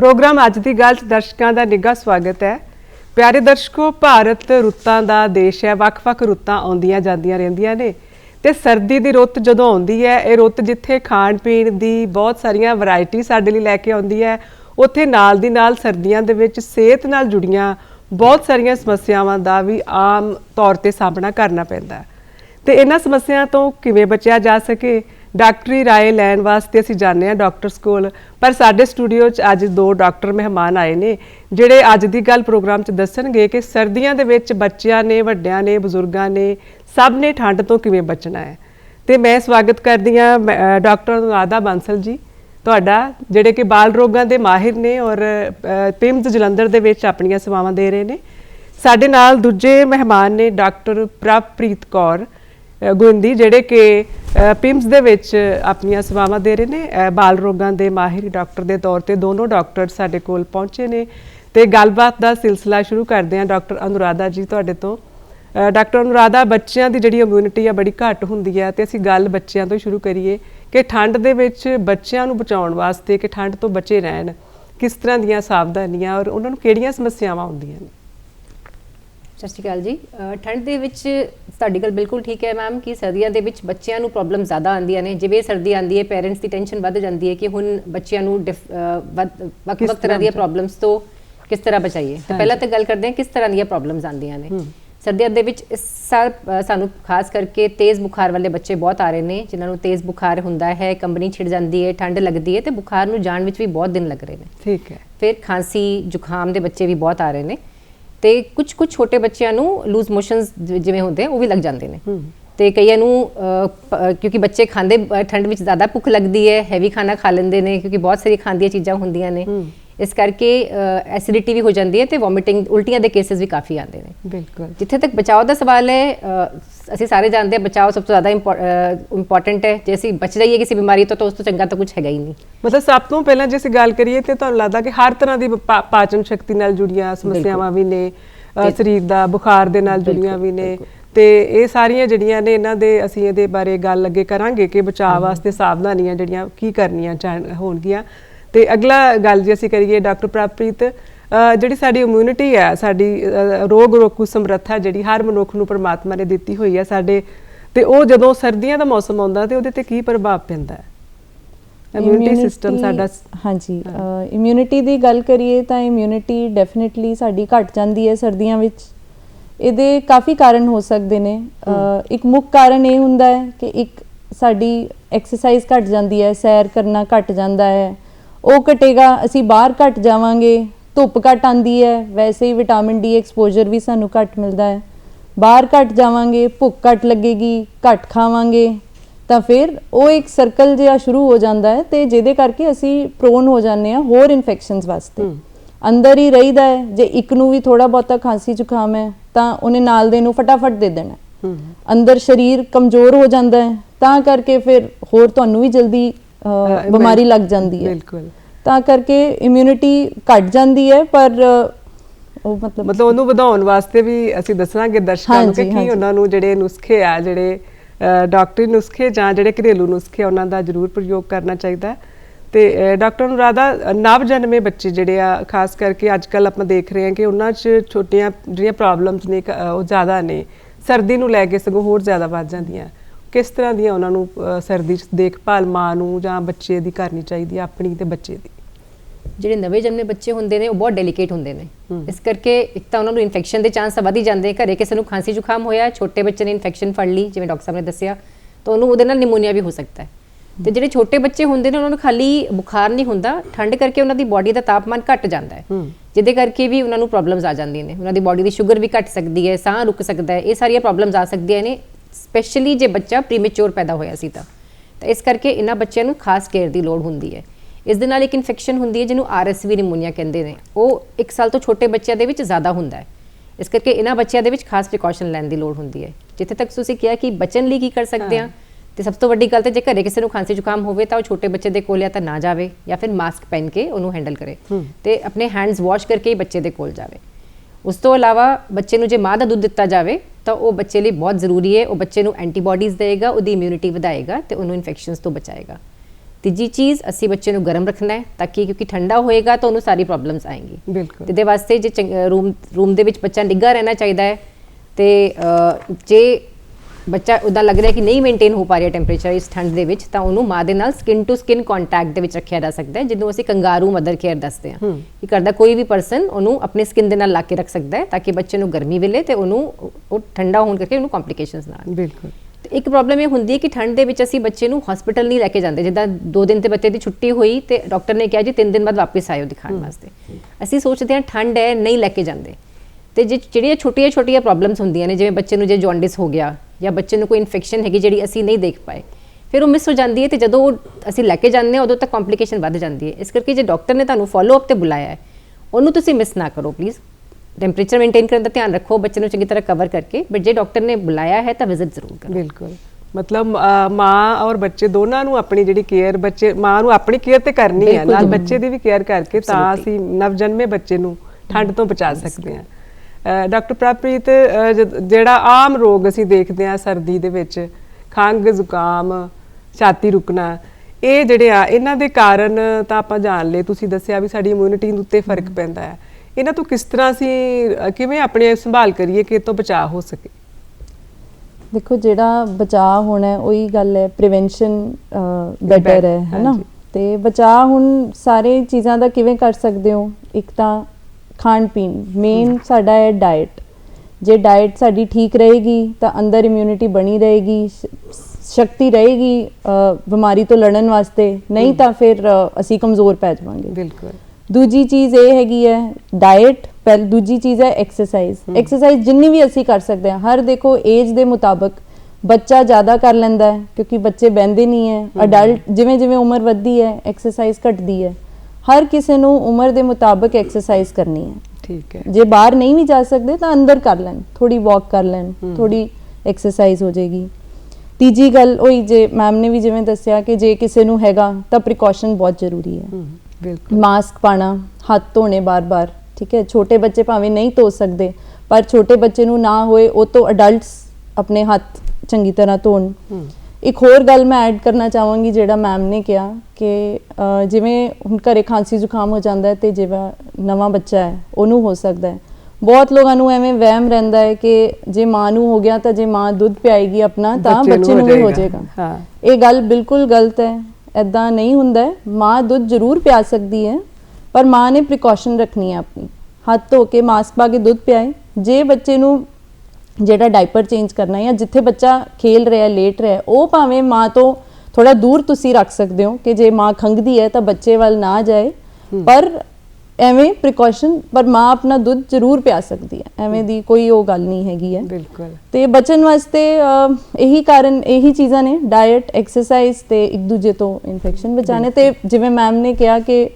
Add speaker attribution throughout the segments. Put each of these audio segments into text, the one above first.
Speaker 1: Programme ਅੱਜ ਦੀ ਗੱਲ 'ਚ ਦਰਸ਼ਕਾਂ ਦਾ ਨਿੱਘਾ ਸਵਾਗਤ ਹੈ। ਪਿਆਰੇ ਦਰਸ਼ਕੋ, ਭਾਰਤ ਰੁੱਤਾਂ ਦਾ ਦੇਸ਼ ਹੈ, ਵੱਖ-ਵੱਖ ਰੁੱਤਾਂ ਆਉਂਦੀਆਂ ਜਾਂਦੀਆਂ ਰਹਿੰਦੀਆਂ ਨੇ ਤੇ ਸਰਦੀ ਦੀ ਰੁੱਤ ਜਦੋਂ ਆਉਂਦੀ ਹੈ, ਇਹ ਰੁੱਤ ਜਿੱਥੇ ਖਾਣ ਪੀਣ ਦੀ ਬਹੁਤ ਸਾਰੀਆਂ ਵੈਰਾਈਟੀ ਸਾਡੇ ਲਈ ਲੈ ਕੇ ਆਉਂਦੀ ਹੈ, ਉੱਥੇ ਨਾਲ ਦੀ ਨਾਲ ਸਰਦੀਆਂ ਦੇ ਵਿੱਚ ਸਿਹਤ ਨਾਲ ਜੁੜੀਆਂ ਬਹੁਤ ਸਾਰੀਆਂ ਸਮੱਸਿਆਵਾਂ ਦਾ ਵੀ ਆਮ ਤੌਰ ਤੇ ਸਾਹਮਣਾ ਕਰਨਾ ਪੈਂਦਾ ਹੈ। ਤੇ ਇਹਨਾਂ ਸਮੱਸਿਆਵਾਂ ਤੋਂ ਕਿਵੇਂ ਬਚਿਆ ਜਾ ਸਕੇ? ਡਾਕਟਰੀ ਰਾਏ ਲੈਣ ਵਾਸਤੇ ਅਸੀਂ ਜਾਂਦੇ ਹਾਂ ਡਾਕਟਰਸ ਕੋਲ। ਪਰ ਸਾਡੇ ਸਟੂਡੀਓ 'ਚ ਅੱਜ ਦੋ ਡਾਕਟਰ ਮਹਿਮਾਨ ਆਏ ਨੇ ਜਿਹੜੇ ਅੱਜ ਦੀ ਗੱਲ ਪ੍ਰੋਗਰਾਮ 'ਚ ਦੱਸਣਗੇ ਕਿ ਸਰਦੀਆਂ ਦੇ ਵਿੱਚ ਬੱਚਿਆਂ ਨੇ ਵੱਡਿਆਂ ਨੇ ਬਜ਼ੁਰਗਾਂ ਨੇ ਸਭ ਨੇ ਠੰਡ ਤੋਂ ਕਿਵੇਂ ਬਚਣਾ ਹੈ। ਤੇ ਮੈਂ ਸਵਾਗਤ ਕਰਦੀ ਹਾਂ ਮੈਂ, ਡਾਕਟਰ ਅਨੁਰਾਧਾ ਬਾਂਸਲ ਜੀ। ਤੁਹਾਡਾ ਜਿਹੜੇ ਕਿ ਬਾਲ ਰੋਗਾਂ ਦੇ ਮਾਹਿਰ ਨੇ ਔਰ ਪਿੰਮਜ਼ ਜਲੰਧਰ ਦੇ ਵਿੱਚ ਆਪਣੀਆਂ ਸੇਵਾਵਾਂ ਦੇ ਰਹੇ ਨੇ। ਸਾਡੇ ਨਾਲ ਦੂਜੇ ਮਹਿਮਾਨ ਨੇ ਡਾਕਟਰ ਪ੍ਰਭਪ੍ਰੀਤ ਕੌਰ। ਗੁੰਦੀ ਜਿਹੜੇ ਕਿ ਪਿੰਮਸ ਦੇ ਵਿੱਚ ਆਪਣੀਆਂ ਸੇਵਾਵਾਂ ਦੇ ਰਹੇ ਨੇ ਬਾਲ ਰੋਗਾਂ ਦੇ ਮਾਹਿਰ ਡਾਕਟਰ ਦੇ ਤੌਰ ਤੇ ਦੋਨੋਂ ਡਾਕਟਰ ਸਾਡੇ ਕੋਲ ਪਹੁੰਚੇ ਨੇ ਤੇ ਗੱਲਬਾਤ ਦਾ ਸਿਲਸਿਲਾ ਸ਼ੁਰੂ ਕਰਦੇ ਹਾਂ ਡਾਕਟਰ ਅਨੁਰਾਧਾ ਜੀ ਤੁਹਾਡੇ ਤੋਂ। ਡਾਕਟਰ ਅਨੁਰਾਧਾ, ਬੱਚਿਆਂ ਦੀ ਜਿਹੜੀ ਇਮਿਊਨਿਟੀ ਆ ਬੜੀ ਘੱਟ ਹੁੰਦੀ ਹੈ ਤੇ ਅਸੀਂ ਗੱਲ ਬੱਚਿਆਂ ਤੋਂ ਸ਼ੁਰੂ ਕਰੀਏ ਕਿ ਠੰਡ ਦੇ ਵਿੱਚ ਬੱਚਿਆਂ ਨੂੰ ਬਚਾਉਣ ਵਾਸਤੇ ਕਿ ਠੰਡ ਤੋਂ ਬਚੇ ਰਹਿਣ ਕਿਸ ਤਰ੍ਹਾਂ ਦੀਆਂ ਸਾਵਧਾਨੀਆਂ ਔਰ ਉਹਨਾਂ ਨੂੰ ਕਿਹੜੀਆਂ ਸਮੱਸਿਆਵਾਂ ਆਉਂਦੀਆਂ ਨੇ?
Speaker 2: ਸਤਿ ਸ਼੍ਰੀ ਅਕਾਲ ਜੀ। ਠੰਡ ਦੇ ਵਿੱਚ ਤੁਹਾਡੀ ਗੱਲ ਬਿਲਕੁਲ ਠੀਕ ਹੈ ਮੈਮ ਕਿ ਸਰਦੀਆਂ ਦੇ ਵਿੱਚ ਬੱਚਿਆਂ ਨੂੰ ਪ੍ਰੋਬਲਮ ਜ਼ਿਆਦਾ ਆਉਂਦੀਆਂ ਨੇ। ਜਿਵੇਂ ਸਰਦੀ ਆਉਂਦੀ ਹੈ ਪੇਰੈਂਟਸ ਦੀ ਟੈਨਸ਼ਨ ਵੱਧ ਜਾਂਦੀ ਹੈ ਕਿ ਹੁਣ ਬੱਚਿਆਂ ਨੂੰ ਵੱਖ-ਵੱਖ ਤਰ੍ਹਾਂ ਦੀਆਂ ਪ੍ਰੋਬਲਮਸ ਤੋਂ ਕਿਸ ਤਰ੍ਹਾਂ ਬਚਾਈਏ? ਤਾਂ ਪਹਿਲਾਂ ਤਾਂ ਗੱਲ ਕਰਦੇ ਹਾਂ ਕਿਸ ਤਰ੍ਹਾਂ ਦੀਆਂ ਪ੍ਰੋਬਲਮਸ ਆਉਂਦੀਆਂ ਨੇ। ਸਰਦੀਆਂ ਦੇ ਵਿੱਚ ਇਸ ਸਾਲ ਸਾਨੂੰ ਖਾਸ ਕਰਕੇ ਤੇਜ਼ ਬੁਖਾਰ ਵਾਲੇ ਬੱਚੇ ਬਹੁਤ ਆ ਰਹੇ ਨੇ ਜਿਨ੍ਹਾਂ ਨੂੰ ਤੇਜ਼ ਬੁਖਾਰ ਹੁੰਦਾ ਹੈ ਕੰਬਣੀ ਛਿੜ ਜਾਂਦੀ ਹੈ ਠੰਡ ਲੱਗਦੀ ਹੈ ਤੇ ਬੁਖਾਰ ਨੂੰ ਜਾਣ ਵਿੱਚ ਵੀ ਬਹੁਤ ਦਿਨ ਲੱਗ ਰਹੇ ਨੇ।
Speaker 1: ਠੀਕ ਹੈ।
Speaker 2: ਫਿਰ ਖਾਂਸੀ ਜ਼ੁਕਾਮ ਦੇ ਬੱਚੇ ਵੀ ਬਹੁਤ ਆ ਰਹੇ ਨੇ। ਤੇ ਕੁਝ ਕੁਝ ਛੋਟੇ ਬੱਚਿਆਂ ਨੂੰ ਲੂਜ਼ ਮੋਸ਼ਨਸ ਜਿਵੇਂ ਹੁੰਦੇ ਉਹ ਵੀ ਲੱਗ ਜਾਂਦੇ ਨੇ। ਤੇ ਕਈਆਂ ਨੂੰ ਕਿਉਂਕਿ ਬੱਚੇ ਖਾਂਦੇ ਠੰਡ ਵਿੱਚ ਜ਼ਿਆਦਾ ਭੁੱਖ ਲੱਗਦੀ ਹੈ ਹੈਵੀ ਖਾਣਾ ਖਾ ਲੈਂਦੇ ਨੇ ਕਿਉਂਕਿ ਬਹੁਤ ਸਾਰੀ ਖਾਣ ਦੀਆਂ ਚੀਜ਼ਾਂ ਹੁੰਦੀਆਂ ਨੇ। ਇਸ ਕਰਕੇ ਐਸਿਡਿਟੀ ਵੀ ਹੋ ਜਾਂਦੀ ਹੈ ਤੇ ਵੋਮਿਟਿੰਗ ਉਲਟੀਆਂ ਦੇ ਕੇसेस ਵੀ ਕਾਫੀ ਆਉਂਦੇ ਨੇ।
Speaker 1: ਬਿਲਕੁਲ।
Speaker 2: ਜਿੱਥੇ ਤੱਕ ਬਚਾਓ ਦਾ ਸਵਾਲ ਹੈ ਅਸੀਂ ਸਾਰੇ ਜਾਣਦੇ ਹਾਂ ਬਚਾਓ ਸਭ ਤੋਂ ਜ਼ਿਆਦਾ ਇੰਪੋਰਟੈਂਟ ਹੈ। ਜੇ ਅਸੀਂ ਬਚ ਜਾਈਏ ਕਿਸੇ ਬਿਮਾਰੀ ਤੋਂ ਤਾਂ ਉਸ ਤੋਂ ਚੰਗਾ ਤਾਂ ਕੁਝ ਹੈਗਾ ਹੀ ਨਹੀਂ।
Speaker 1: ਮਤਲਬ ਸਭ ਤੋਂ ਪਹਿਲਾਂ ਜੇ ਅਸੀਂ ਗੱਲ ਕਰੀਏ ਤੇ ਤੁਹਾਨੂੰ ਲੱਗਦਾ ਕਿ ਹਰ ਤਰ੍ਹਾਂ ਦੀ ਪਾਚਨ ਸ਼ਕਤੀ ਨਾਲ ਜੁੜੀਆਂ ਸਮੱਸਿਆਵਾਂ ਵੀ ਨੇ ਸਰੀਰ ਦਾ ਬੁਖਾਰ ਦੇ ਨਾਲ ਜੁੜੀਆਂ ਵੀ ਨੇ। ਤੇ ਇਹ ਸਾਰੀਆਂ ਜਿਹੜੀਆਂ ਨੇ ਇਹਨਾਂ ਦੇ ਅਸੀਂ ਇਹਦੇ ਬਾਰੇ ਗੱਲ ਅੱਗੇ ਕਰਾਂਗੇ ਕਿ ਬਚਾਅ ਵਾਸਤੇ ਸਾਵਧਾਨੀਆਂ ਜਿਹੜੀਆਂ ਕੀ ਕਰਨੀਆਂ ਹੋਣਗੀਆਂ। ਤੇ ਅਗਲਾ ਗੱਲ ਜੇ ਅਸੀਂ ਕਰੀਏ ਡਾਕਟਰ ਪ੍ਰਭਪ੍ਰੀਤ ਜਿਹੜੀ ਸਾਡੀ ਇਮਿਊਨਿਟੀ ਹੈ ਸਾਡੀ ਰੋਗ ਰੋਕੂ ਸਮਰੱਥਾ ਜਿਹੜੀ ਹਰ ਮਨੁੱਖ ਨੂੰ ਪਰਮਾਤਮਾ ਨੇ ਦਿੱਤੀ ਹੋਈ ਹੈ ਸਾਡੇ ਤੇ ਉਹ ਜਦੋਂ ਸਰਦੀਆਂ ਦਾ ਮੌਸਮ ਆਉਂਦਾ ਤੇ ਉਹਦੇ ਤੇ ਕੀ ਪ੍ਰਭਾਵ ਪੈਂਦਾ ਹੈ? ਇਮਿਊਨਿਟੀ ਸਿਸਟਮ ਸਾਡਾ
Speaker 3: ਹਾਂਜੀ ਇਮਿਊਨਿਟੀ ਦੀ ਗੱਲ ਕਰੀਏ ਤਾਂ ਇਮਿਊਨਿਟੀ ਡੈਫੀਨਿਟਲੀ ਸਾਡੀ ਘਟ ਜਾਂਦੀ ਹੈ ਸਰਦੀਆਂ ਵਿੱਚ। ਇਹਦੇ ਕਾਫੀ ਕਾਰਨ ਹੋ ਸਕਦੇ ਨੇ। ਇੱਕ ਮੁੱਖ ਕਾਰਨ ਇਹ ਹੁੰਦਾ ਹੈ ਕਿ ਇੱਕ ਸਾਡੀ ਐਕਸਰਸਾਈਜ਼ ਘਟ ਜਾਂਦੀ ਹੈ ਸੈਰ ਕਰਨਾ ਘਟ ਜਾਂਦਾ ਹੈ। ਉਹ ਘਟੇਗਾ ਅਸੀਂ ਬਾਹਰ ਘਟ ਜਾਵਾਂਗੇ। ਧੁੱਪ ਘਟ ਆਂਦੀ ਹੈ ਵੈਸੇ ਹੀ ਵਿਟਾਮਿਨ ਡੀ ਐਕਸਪੋਜ਼ਰ ਵੀ ਸਾਨੂੰ ਘਟ ਮਿਲਦਾ ਹੈ। ਬਾਹਰ ਘਟ ਜਾਵਾਂਗੇ ਭੁੱਖ ਘਟ ਲੱਗੇਗੀ ਘਟ ਖਾਵਾਂਗੇ ਤਾਂ ਫਿਰ ਉਹ ਇੱਕ ਸਰਕਲ ਜਿਹਾ ਸ਼ੁਰੂ ਹੋ ਜਾਂਦਾ ਹੈ ਤੇ ਜਿਹਦੇ ਕਰਕੇ ਅਸੀਂ ਪ੍ਰੋਨ ਹੋ ਜਾਂਦੇ ਹਾਂ ਹੋਰ ਇਨਫੈਕਸ਼ਨਸ ਵਾਸਤੇ। ਅੰਦਰ ਹੀ ਰਹੀਦਾ ਹੈ ਜੇ ਇੱਕ ਨੂੰ ਵੀ ਥੋੜਾ ਬਹੁਤਾ ਖਾਂਸੀ ਜ਼ੁਕਾਮ ਹੈ ਤਾਂ ਉਹਨੇ ਨਾਲ ਦੇ ਨੂੰ ਫਟਾਫਟ ਦੇ ਦੇਣਾ। ਅੰਦਰ ਸਰੀਰ ਕਮਜ਼ੋਰ ਹੋ ਜਾਂਦਾ ਹੈ ਤਾਂ ਕਰਕੇ ਫਿਰ ਹੋਰ ਤੁਹਾਨੂੰ ਵੀ ਜਲਦੀ ਬਿਮਾਰੀ ਲੱਗ ਜਾਂਦੀ ਹੈ।
Speaker 1: ਬਿਲਕੁਲ।
Speaker 3: ਤਾਂ ਕਰਕੇ ਇਮਿਊਨਿਟੀ ਘਟ ਜਾਂਦੀ ਹੈ ਪਰ ਉਹ ਮਤਲਬ
Speaker 1: ਮਤਲਬ ਉਹਨੂੰ ਵਧਾਉਣ ਵਾਸਤੇ ਵੀ ਅਸੀਂ ਦੱਸਾਂਗੇ ਦਰਸ਼ਕਾਂ ਨੂੰ ਕਿ ਕੀ। ਉਹਨਾਂ ਨੂੰ ਜਿਹੜੇ ਨੁਸਖੇ ਆ ਜਿਹੜੇ ਡਾਕਟਰੀ ਨੁਸਖੇ ਜਾਂ ਜਿਹੜੇ ਘਰੇਲੂ ਨੁਸਖੇ ਉਹਨਾਂ ਦਾ ਜ਼ਰੂਰ ਪ੍ਰਯੋਗ ਕਰਨਾ ਚਾਹੀਦਾ। ਤੇ ਡਾਕਟਰ ਅਨੁਰਾਧਾ ਨਵ ਜਨਮੇ ਬੱਚੇ ਜਿਹੜੇ ਆ ਖਾਸ ਕਰਕੇ ਅੱਜ ਕੱਲ ਆਪਾਂ ਦੇਖ ਰਹੇ ਹਾਂ ਕਿ ਉਹਨਾਂ 'ਚ ਛੋਟੀਆਂ ਜਿਹੜੀਆਂ ਪ੍ਰੋਬਲਮਸ ਨੇ ਉਹ ਜ਼ਿਆਦਾ ਨੇ ਸਰਦੀ ਨੂੰ ਲੈ ਕੇ ਸਗੋਂ ਹੋਰ ਜ਼ਿਆਦਾ ਵੱਧ ਜਾਂਦੀਆਂ ਕਿਸ ਤਰ੍ਹਾਂ ਦੀਆਂ ਉਹਨਾਂ ਨੂੰ ਸਰਦੀ 'ਚ ਦੇਖਭਾਲ ਮਾਂ ਨੂੰ ਜਾਂ ਬੱਚੇ ਦੀ ਕਰਨੀ ਚਾਹੀਦੀ ਹੈ ਆਪਣੀ ਤੇ ਬੱਚੇ ਦੀ
Speaker 2: ਜਿਹੜੇ ਨਵੇਂ ਜਨਮੇ ਬੱਚੇ ਹੁੰਦੇ ਨੇ ਉਹ ਬਹੁਤ ਡੈਲੀਕੇਟ ਹੁੰਦੇ ਨੇ। ਇਸ ਕਰਕੇ ਇੱਕ ਤਾਂ ਉਹਨਾਂ ਨੂੰ ਇਨਫੈਕਸ਼ਨ ਦੇ ਚਾਂਸ ਵਧ ਹੀ ਜਾਂਦੇ ਘਰੇ ਕਿਸੇ ਨੂੰ ਖਾਂਸੀ ਜ਼ੁਕਾਮ ਹੋਇਆ ਛੋਟੇ ਬੱਚੇ ਨੇ ਇਨਫੈਕਸ਼ਨ ਫੜ ਲਈ ਜਿਵੇਂ ਡਾਕਟਰ ਸਾਹਿਬ ਨੇ ਦੱਸਿਆ ਤਾਂ ਉਹਨੂੰ ਉਹਦੇ ਨਾਲ ਨਿਮੋਨੀਆ ਵੀ ਹੋ ਸਕਦਾ ਹੈ। ਤੇ ਜਿਹੜੇ ਛੋਟੇ ਬੱਚੇ ਹੁੰਦੇ ਨੇ ਉਹਨਾਂ ਨੂੰ ਖਾਲੀ ਬੁਖਾਰ ਨਹੀਂ ਹੁੰਦਾ ਠੰਡ ਕਰਕੇ ਉਹਨਾਂ ਦੀ ਬਾਡੀ ਦਾ ਤਾਪਮਾਨ ਘਟ ਜਾਂਦਾ ਹੈ। ਜਿਹਦੇ ਕਰਕੇ ਵੀ ਉਹਨਾਂ ਨੂੰ ਪ੍ਰੋਬਲਮਸ ਆ ਜਾਂਦੀਆਂ ਨੇ। ਉਹਨਾਂ ਦੀ ਬਾਡੀ ਦੀ ਸ਼ੂਗਰ ਵੀ ਘਟ ਸਕਦੀ ਹੈ ਸਾਹ ਰੁਕ ਸਕਦਾ ਹੈ ਇਹ ਸਾਰੀਆਂ ਪ੍ਰੋਬਲਮਸ ਆ ਸਕਦੀਆਂ ਨੇ। ਸਪੈਸ਼ਲੀ ਜੇ ਬੱਚਾ ਪ੍ਰੀਮੈਚੁਰ ਪੈਦਾ ਹੋਇਆ ਸੀ ਤਾਂ। ਤਾਂ ਇਸ ਕਰਕੇ ਇਹਨਾਂ ਬੱਚਿਆਂ ਨੂੰ ਖਾਸ ਕੇਅਰ ਦੀ ਲੋੜ ਹੁੰਦੀ ਹੈ। ਇਸ ਦੇ ਨਾਲ ਇੱਕ ਇਨਫੈਕਸ਼ਨ ਹੁੰਦੀ ਹੈ ਜਿਹਨੂੰ ਆਰਐਸਵੀ ਨਿਮੋਨੀਆ ਕਹਿੰਦੇ ਨੇ। ਉਹ 1 ਸਾਲ ਤੋਂ ਛੋਟੇ ਬੱਚਿਆਂ ਦੇ ਵਿੱਚ ਜ਼ਿਆਦਾ ਹੁੰਦਾ ਹੈ। ਇਸ ਕਰਕੇ ਇਹਨਾਂ ਬੱਚਿਆਂ ਦੇ ਵਿੱਚ ਖਾਸ ਪ੍ਰੀਕਾਸ਼ਨ ਲੈਣ ਦੀ ਲੋੜ ਹੁੰਦੀ ਹੈ। ਜਿੱਥੇ ਤੱਕ ਤੁਸੀਂ ਕਿਹਾ ਕਿ ਬਚਣ ਲਈ ਕੀ ਕਰ ਸਕਦੇ ਆ ਤੇ ਸਭ ਤੋਂ ਵੱਡੀ ਗੱਲ ਤੇ ਜੇ ਘਰੇ ਕਿਸੇ ਨੂੰ ਖਾਂਸੀ ਜ਼ੁਕਾਮ ਹੋਵੇ ਤਾਂ ਉਹ ਛੋਟੇ ਬੱਚੇ ਦੇ ਕੋਲ ਜਾਂ ਤਾਂ ਨਾ ਜਾਵੇ ਜਾਂ ਫਿਰ ਮਾਸਕ ਪਹਿਨ ਕੇ ਉਹਨੂੰ ਹੈਂਡਲ ਕਰੇ। ਤੇ ਆਪਣੇ ਹੈਂਡਸ ਵਾਸ਼ ਕਰਕੇ ਹੀ ਬੱਚੇ ਦੇ ਕੋਲ ਜਾਵੇ। ਉਸ ਤੋਂ ਇਲਾਵਾ ਬੱਚੇ ਨੂੰ ਜੇ ਮਾਂ ਦਾ ਦੁੱਧ ਦਿੱਤਾ ਜਾਵੇ ਤਾਂ ਉਹ ਬੱਚੇ ਲਈ ਬਹੁਤ ਜ਼ਰੂਰੀ ਹੈ। ਉਹ ਬੱਚੇ ਨੂੰ ਐਂਟੀਬਾਡੀਜ਼ ਦੇਗਾ ਉਹਦੀ ਇਮਿਊਨਿਟੀ ਵਧਾਏਗਾ ਤੇ ਉਹਨੂੰ ਇਨਫੈਕਸ਼ਨਸ ਤੋਂ ਬਚਾਏਗਾ। ਤੀਜੀ ਚੀਜ਼ ਅਸੀਂ ਬੱਚੇ ਨੂੰ ਗਰਮ ਰੱਖਣਾ ਹੈ ਤਾਂ ਕਿ ਕਿਉਂਕਿ ਠੰਡਾ ਹੋਏਗਾ ਤਾਂ ਉਹਨੂੰ ਸਾਰੀ ਪ੍ਰੋਬਲਮਸ ਆਏਂਗੀ।
Speaker 1: ਬਿਲਕੁਲ।
Speaker 2: ਤੇ ਇਹਦੇ ਵਾਸਤੇ ਜੇ ਰੂਮ ਰੂਮ ਦੇ ਵਿੱਚ ਬੱਚਾ ਨਿੱਘਾ ਰਹਿਣਾ ਚਾਹੀਦਾ ਹੈ ਤੇ ਜੇ ਬੱਚਾ ਉਦਾਂ ਲੱਗ ਰਿਹਾ ਕਿ ਨਹੀਂ ਮੇਨਟੇਨ ਹੋ ਪਾ ਰਿਹਾ ਟੈਂਪਰੇਚਰ ਇਸ ਠੰਡ ਦੇ ਵਿੱਚ ਤਾਂ ਉਹਨੂੰ ਮਾਂ ਦੇ ਨਾਲ ਸਕਿਨ ਟੂ ਸਕਿਨ ਕੰਟੈਕਟ ਦੇ ਵਿੱਚ ਰੱਖਿਆ ਜਾ ਸਕਦਾ ਹੈ ਜਿਹਨੂੰ ਅਸੀਂ ਕੰਗਾਰੂ ਮਦਰ ਕੇਅਰ ਦੱਸਦੇ ਹਾਂ। ਕਿ ਕਰਦਾ ਕੋਈ ਵੀ ਪਰਸਨ ਉਹਨੂੰ ਆਪਣੀ ਸਕਿਨ ਦੇ ਨਾਲ ਲਾ ਕੇ ਰੱਖ ਸਕਦਾ ਹੈ ਤਾਂ ਕਿ ਬੱਚੇ ਨੂੰ ਗਰਮੀ ਵੇਲੇ ਤੇ ਉਹਨੂੰ ਉਹ ਠੰਡਾ ਹੋਣ ਕਰਕੇ ਉਹਨੂੰ ਕੰਪਲਿਕੇਸ਼ਨਸ ਨਾ ਆਉਣ।
Speaker 1: ਬਿਲਕੁਲ।
Speaker 2: ਇੱਕ ਪ੍ਰੋਬਲਮ ਇਹ ਹੁੰਦੀ ਹੈ ਕਿ ਠੰਡ ਦੇ ਵਿੱਚ ਅਸੀਂ ਬੱਚੇ ਨੂੰ ਹਸਪੀਟਲ ਨਹੀਂ ਲੈ ਕੇ ਜਾਂਦੇ। ਜਿੱਦਾਂ 2 ਦਿਨ ਤੇ ਬੱਚੇ ਦੀ ਛੁੱਟੀ ਹੋਈ ਤੇ ਡਾਕਟਰ ਨੇ ਕਿਹਾ ਜੀ 3 ਦਿਨ ਬਾਅਦ ਵਾਪਸ ਆਇਓ ਦਿਖਾਉਣ ਵਾਸਤੇ। ਅਸੀਂ ਸੋਚਦੇ ਹਾਂ ਠੰਡ ਹੈ ਨਹੀਂ ਲੈ ਕੇ ਜਾਂਦੇ। ਤੇ ਜੇ ਜਿਹੜੀਆਂ ਛੋਟੀਆਂ ਛੋਟੀਆਂ ਪ੍ਰੋਬਲਮਸ ਹੁੰਦੀਆਂ ਨੇ ਜਿਵੇਂ ਬੱਚੇ ਨੂੰ ਜੇ ਜੌਂਡਿਸ ਹੋ ਗਿਆ ਜਾਂ ਬੱਚੇ ਨੂੰ ਕੋਈ ਇਨਫੈਕਸ਼ਨ ਹੈਗੀ ਜਿਹੜੀ ਅਸੀਂ ਨਹੀਂ ਦੇਖ ਪਾਏ ਫਿਰ ਉਹ ਮਿਸ ਹੋ ਜਾਂਦੀ ਹੈ ਤੇ ਜਦੋਂ ਉਹ ਅਸੀਂ ਲੈ ਕੇ ਜਾਂਦੇ ਹਾਂ ਉਦੋਂ ਤੱਕ ਕੰਪਲਿਕੇਸ਼ਨ ਵੱਧ ਜਾਂਦੀ ਹੈ। ਇਸ ਕਰਕੇ ਜੇ ਡਾਕਟਰ ਨੇ ਤੁਹਾਨੂੰ ਫਾਲੋ ਅਪ ਤੇ ਬੁਲਾਇਆ ਹੈ ਉਹਨੂੰ ਤੁਸੀਂ ਮਿਸ ਨਾ ਕਰੋ ਪਲੀਜ਼ ਟੈਂਪਰੇਚਰ ਮੇਨਟੇਨ ਕਰਨ ਦਾ ਧਿਆਨ ਰੱਖੋ ਬੱਚੇ ਨੂੰ ਚੰਗੀ ਤਰ੍ਹਾਂ ਕਵਰ ਕਰਕੇ। ਬਟ ਜੇ ਡਾਕਟਰ ਨੇ ਬੁਲਾਇਆ ਹੈ ਤਾਂ ਵਿਜ਼ਿਟ ਜ਼ਰੂਰ ਕਰੋ।
Speaker 1: ਬਿਲਕੁਲ। ਮਤਲਬ ਮਾਂ ਔਰ ਬੱਚੇ ਦੋਨਾਂ ਨੂੰ ਆਪਣੀ ਜਿਹੜੀ ਕੇਅਰ ਬੱਚੇ ਮਾਂ ਨੂੰ ਆਪਣੀ ਕੇਅਰ ਤੇ ਕਰਨੀ ਹੈ। ਨਾਲ। ਬੱਚੇ ਦੀ ਵੀ ਕੇਅਰ ਕਰਕੇ ਤਾਂ ਅਸੀਂ ਨਵਜਨਮੇ ਬੱਚੇ ਨੂੰ ਠੰਡ ਤੋਂ ਬਚਾ ਸਕਦੇ ਹਾਂ। ਡਾਕਟਰ ਪ੍ਰਭਪ੍ਰੀਤ ਜਿਹੜਾ ਆਮ ਰੋਗ ਅਸੀਂ ਦੇਖਦੇ ਹਾਂ ਸਰਦੀ ਦੇ ਵਿੱਚ ਖੰਘ ਜ਼ੁਕਾਮ ਛਾਤੀ ਰੁਕਣਾ ਇਹ ਜਿਹੜੇ ਆ ਇਹਨਾਂ ਦੇ ਕਾਰਨ ਤਾਂ ਆਪਾਂ ਜਾਣ ਲਏ। ਤੁਸੀਂ ਦੱਸਿਆ ਵੀ ਸਾਡੀ ਇਮਿਊਨਿਟੀ ਦੇ ਉੱਤੇ ਫ਼ਰਕ ਪੈਂਦਾ ਹੈ। ਇਹਨਾਂ ਤੋਂ ਕਿਸ ਤਰ੍ਹਾਂ ਅਸੀਂ ਕਿਵੇਂ ਆਪਣੇ ਸੰਭਾਲ ਕਰੀਏ ਕਿ ਇਹ ਤੋਂ ਬਚਾਅ ਹੋ ਸਕੇ?
Speaker 3: ਦੇਖੋ ਜਿਹੜਾ ਬਚਾਅ ਹੋਣਾ ਹੈ, ਉਹੀ ਗੱਲ ਹੈ ਪ੍ਰੀਵੈਂਸ਼ਨ ਬੈਟਰ ਹੈ ਹੈਨਾ। ਤੇ ਬਚਾਅ ਹੁਣ ਸਾਰੇ ਚੀਜ਼ਾਂ ਦਾ ਕਿਵੇਂ ਕਰ ਸਕਦੇ ਹੋ? ਇੱਕ ਤਾਂ ਖਾਣ ਪੀਣ ਮੇਨ ਸਾਡਾ ਹੈ ਡਾਈਟ ਜੇ ਡਾਈਟ ਸਾਡੀ ਠੀਕ ਰਹੇਗੀ ਤਾਂ ਅੰਦਰ ਇਮਿਊਨਿਟੀ ਬਣੀ ਰਹੇਗੀ ਸ਼ਕਤੀ ਰਹੇਗੀ ਬਿਮਾਰੀ ਤੋਂ ਲੜਨ ਵਾਸਤੇ। ਨਹੀਂ ਤਾਂ ਫਿਰ ਅਸੀਂ ਕਮਜ਼ੋਰ ਪੈ ਜਾਵਾਂਗੇ।
Speaker 1: ਬਿਲਕੁਲ।
Speaker 3: ਦੂਜੀ ਚੀਜ਼ ਇਹ ਹੈਗੀ ਹੈ ਡਾਈਟ ਪਹਿਲ ਦੂਜੀ ਚੀਜ਼ ਹੈ ਐਕਸਰਸਾਈਜ਼ ਐਕਸਰਸਾਈਜ਼ ਜਿੰਨੀ ਵੀ ਅਸੀਂ ਕਰ ਸਕਦੇ ਹਾਂ ਹਰ ਦੇਖੋ ਏਜ ਦੇ ਮੁਤਾਬਕ ਬੱਚਾ ਜ਼ਿਆਦਾ ਕਰ ਲੈਂਦਾ ਹੈ ਕਿਉਂਕਿ ਬੱਚੇ ਬਹਿੰਦੇ ਨਹੀਂ ਹੈ ਅਡਲਟ ਜਿਵੇਂ ਜਿਵੇਂ ਉਮਰ ਵੱਧਦੀ ਹੈ ਐਕਸਰਸਾਈਜ਼ ਘਟਦੀ ਹੈ। ਹਰ ਕਿਸੇ ਨੂੰ ਉਮਰ ਦੇ ਮੁਤਾਬਕ ਐਕਸਰਸਾਈਜ਼ ਕਰਨੀ ਹੈ।
Speaker 1: ਠੀਕ ਹੈ।
Speaker 3: ਜੇ ਬਾਹਰ ਨਹੀਂ ਵੀ ਜਾ ਸਕਦੇ ਤਾਂ ਅੰਦਰ ਕਰ ਲੈਣ ਥੋੜੀ ਵਾਕ ਕਰ ਲੈਣ ਥੋੜੀ ਐਕਸਰਸਾਈਜ਼ ਹੋ ਜਾਏਗੀ। ਤੀਜੀ ਗੱਲ ਉਹੀ ਜੇ ਮੈਮ ਨੇ ਵੀ ਜਿਵੇਂ ਦੱਸਿਆ ਕਿ ਜੇ ਕਿਸੇ ਨੂੰ ਹੈਗਾ ਤਾਂ ਪ੍ਰੀਕਾਸ਼ਨ ਬਹੁਤ ਜ਼ਰੂਰੀ ਹੈ।
Speaker 1: ਬਿਲਕੁਲ।
Speaker 3: ਮਾਸਕ ਪਾਣਾ ਹੱਥ ਧੋਣੇ ਬਾਰ-ਬਾਰ ਠੀਕ ਹੈ? ਛੋਟੇ ਬੱਚੇ ਭਾਵੇਂ ਨਹੀਂ ਧੋ ਸਕਦੇ ਪਰ ਛੋਟੇ ਬੱਚੇ ਨੂੰ ਨਾ ਹੋਏ ਉਹ ਤੋਂ ਅਡਲਟਸ ਆਪਣੇ ਹੱਥ ਚੰਗੀ ਤਰ੍ਹਾਂ ਧੋਣ। ਇੱਕ ਹੋਰ ਗੱਲ ਮੈਂ ਐਡ ਕਰਨਾ ਚਾਹਾਂਗੀ ਜਿਹੜਾ ਮੈਮ ਨੇ ਕਿਹਾ ਕਿ ਜਿਵੇਂ ਹੁਣ ਘਰੇ ਖਾਂਸੀ ਜ਼ੁਕਾਮ ਹੋ ਜਾਂਦਾ ਹੈ ਤੇ ਜਿਵੇਂ ਨਵਾਂ ਬੱਚਾ ਹੈ ਉਹਨੂੰ ਹੋ ਸਕਦਾ ਹੈ। ਬਹੁਤ ਲੋਕਾਂ ਨੂੰ ਐਵੇਂ ਵਹਿਮ ਰਹਿੰਦਾ ਹੈ ਕਿ ਜੇ ਮਾਂ ਨੂੰ ਹੋ ਗਿਆ ਤਾਂ ਜੇ ਮਾਂ ਦੁੱਧ ਪਿਆਏਗੀ ਆਪਣਾ ਤਾਂ ਬੱਚੇ ਨੂੰ ਵੀ ਹੋ ਜਾਏਗਾ।
Speaker 1: ਹਾਂ।
Speaker 3: ਇਹ ਗੱਲ ਬਿਲਕੁਲ ਗਲਤ ਹੈ। ਐਦਾਂ ਨਹੀਂ ਹੁੰਦਾ। ਮਾਂ ਦੁੱਧ ਜ਼ਰੂਰ ਪਿਆ ਸਕਦੀ ਹੈ ਪਰ ਮਾਂ ਨੇ ਪ੍ਰੀਕਾਸ਼ਨ ਰੱਖਣੀ ਹੈ ਆਪਣੀ। ਹੱਥ ਧੋ ਕੇ ਮਾਸਕ ਪਾ ਕੇ ਦੁੱਧ ਪਿਆਏ। ਜੇ ਬੱਚੇ ਨੂੰ ਜਿਹੜਾ ਡਾਈਪਰ ਚੇਂਜ ਕਰਨਾ ਹੈ ਜਾਂ ਜਿੱਥੇ ਬੱਚਾ ਖੇਲ ਰਿਹਾ ਲੇਟ ਰਿਹਾ ਉਹ ਭਾਵੇਂ ਮਾਂ ਤੋਂ ਥੋੜਾ ਦੂਰ ਤੁਸੀਂ ਰੱਖ ਸਕਦੇ ਹੋ ਕਿ ਜੇ ਮਾਂ ਖੰਗਦੀ ਹੈ ਤਾਂ ਬੱਚੇ ਵੱਲ ਨਾ ਜਾਏ। ਪਰ ਐਵੇਂ ਪ੍ਰੀਕਾਸ਼ਨ ਪਰ ਮਾਂ ਆਪਣਾ ਦੁੱਧ ਜ਼ਰੂਰ ਪਿਆ ਸਕਦੀ ਹੈ। ਐਵੇਂ ਦੀ ਕੋਈ ਉਹ ਗੱਲ ਨਹੀਂ ਹੈਗੀ ਹੈ।
Speaker 1: ਬਿਲਕੁਲ।
Speaker 3: ਤੇ ਬਚਣ ਵਾਸਤੇ ਇਹੀ ਕਾਰਨ ਇਹੀ ਚੀਜ਼ਾਂ ਨੇ ਡਾਈਟ ਐਕਸਰਸਾਈਜ਼ ਤੇ ਇੱਕ ਦੂਜੇ ਤੋਂ ਇਨਫੈਕਸ਼ਨ ਬਚਾਣੇ ਤੇ ਜਿਵੇਂ ਮੈਮ ਨੇ ਕਿਹਾ ਕਿ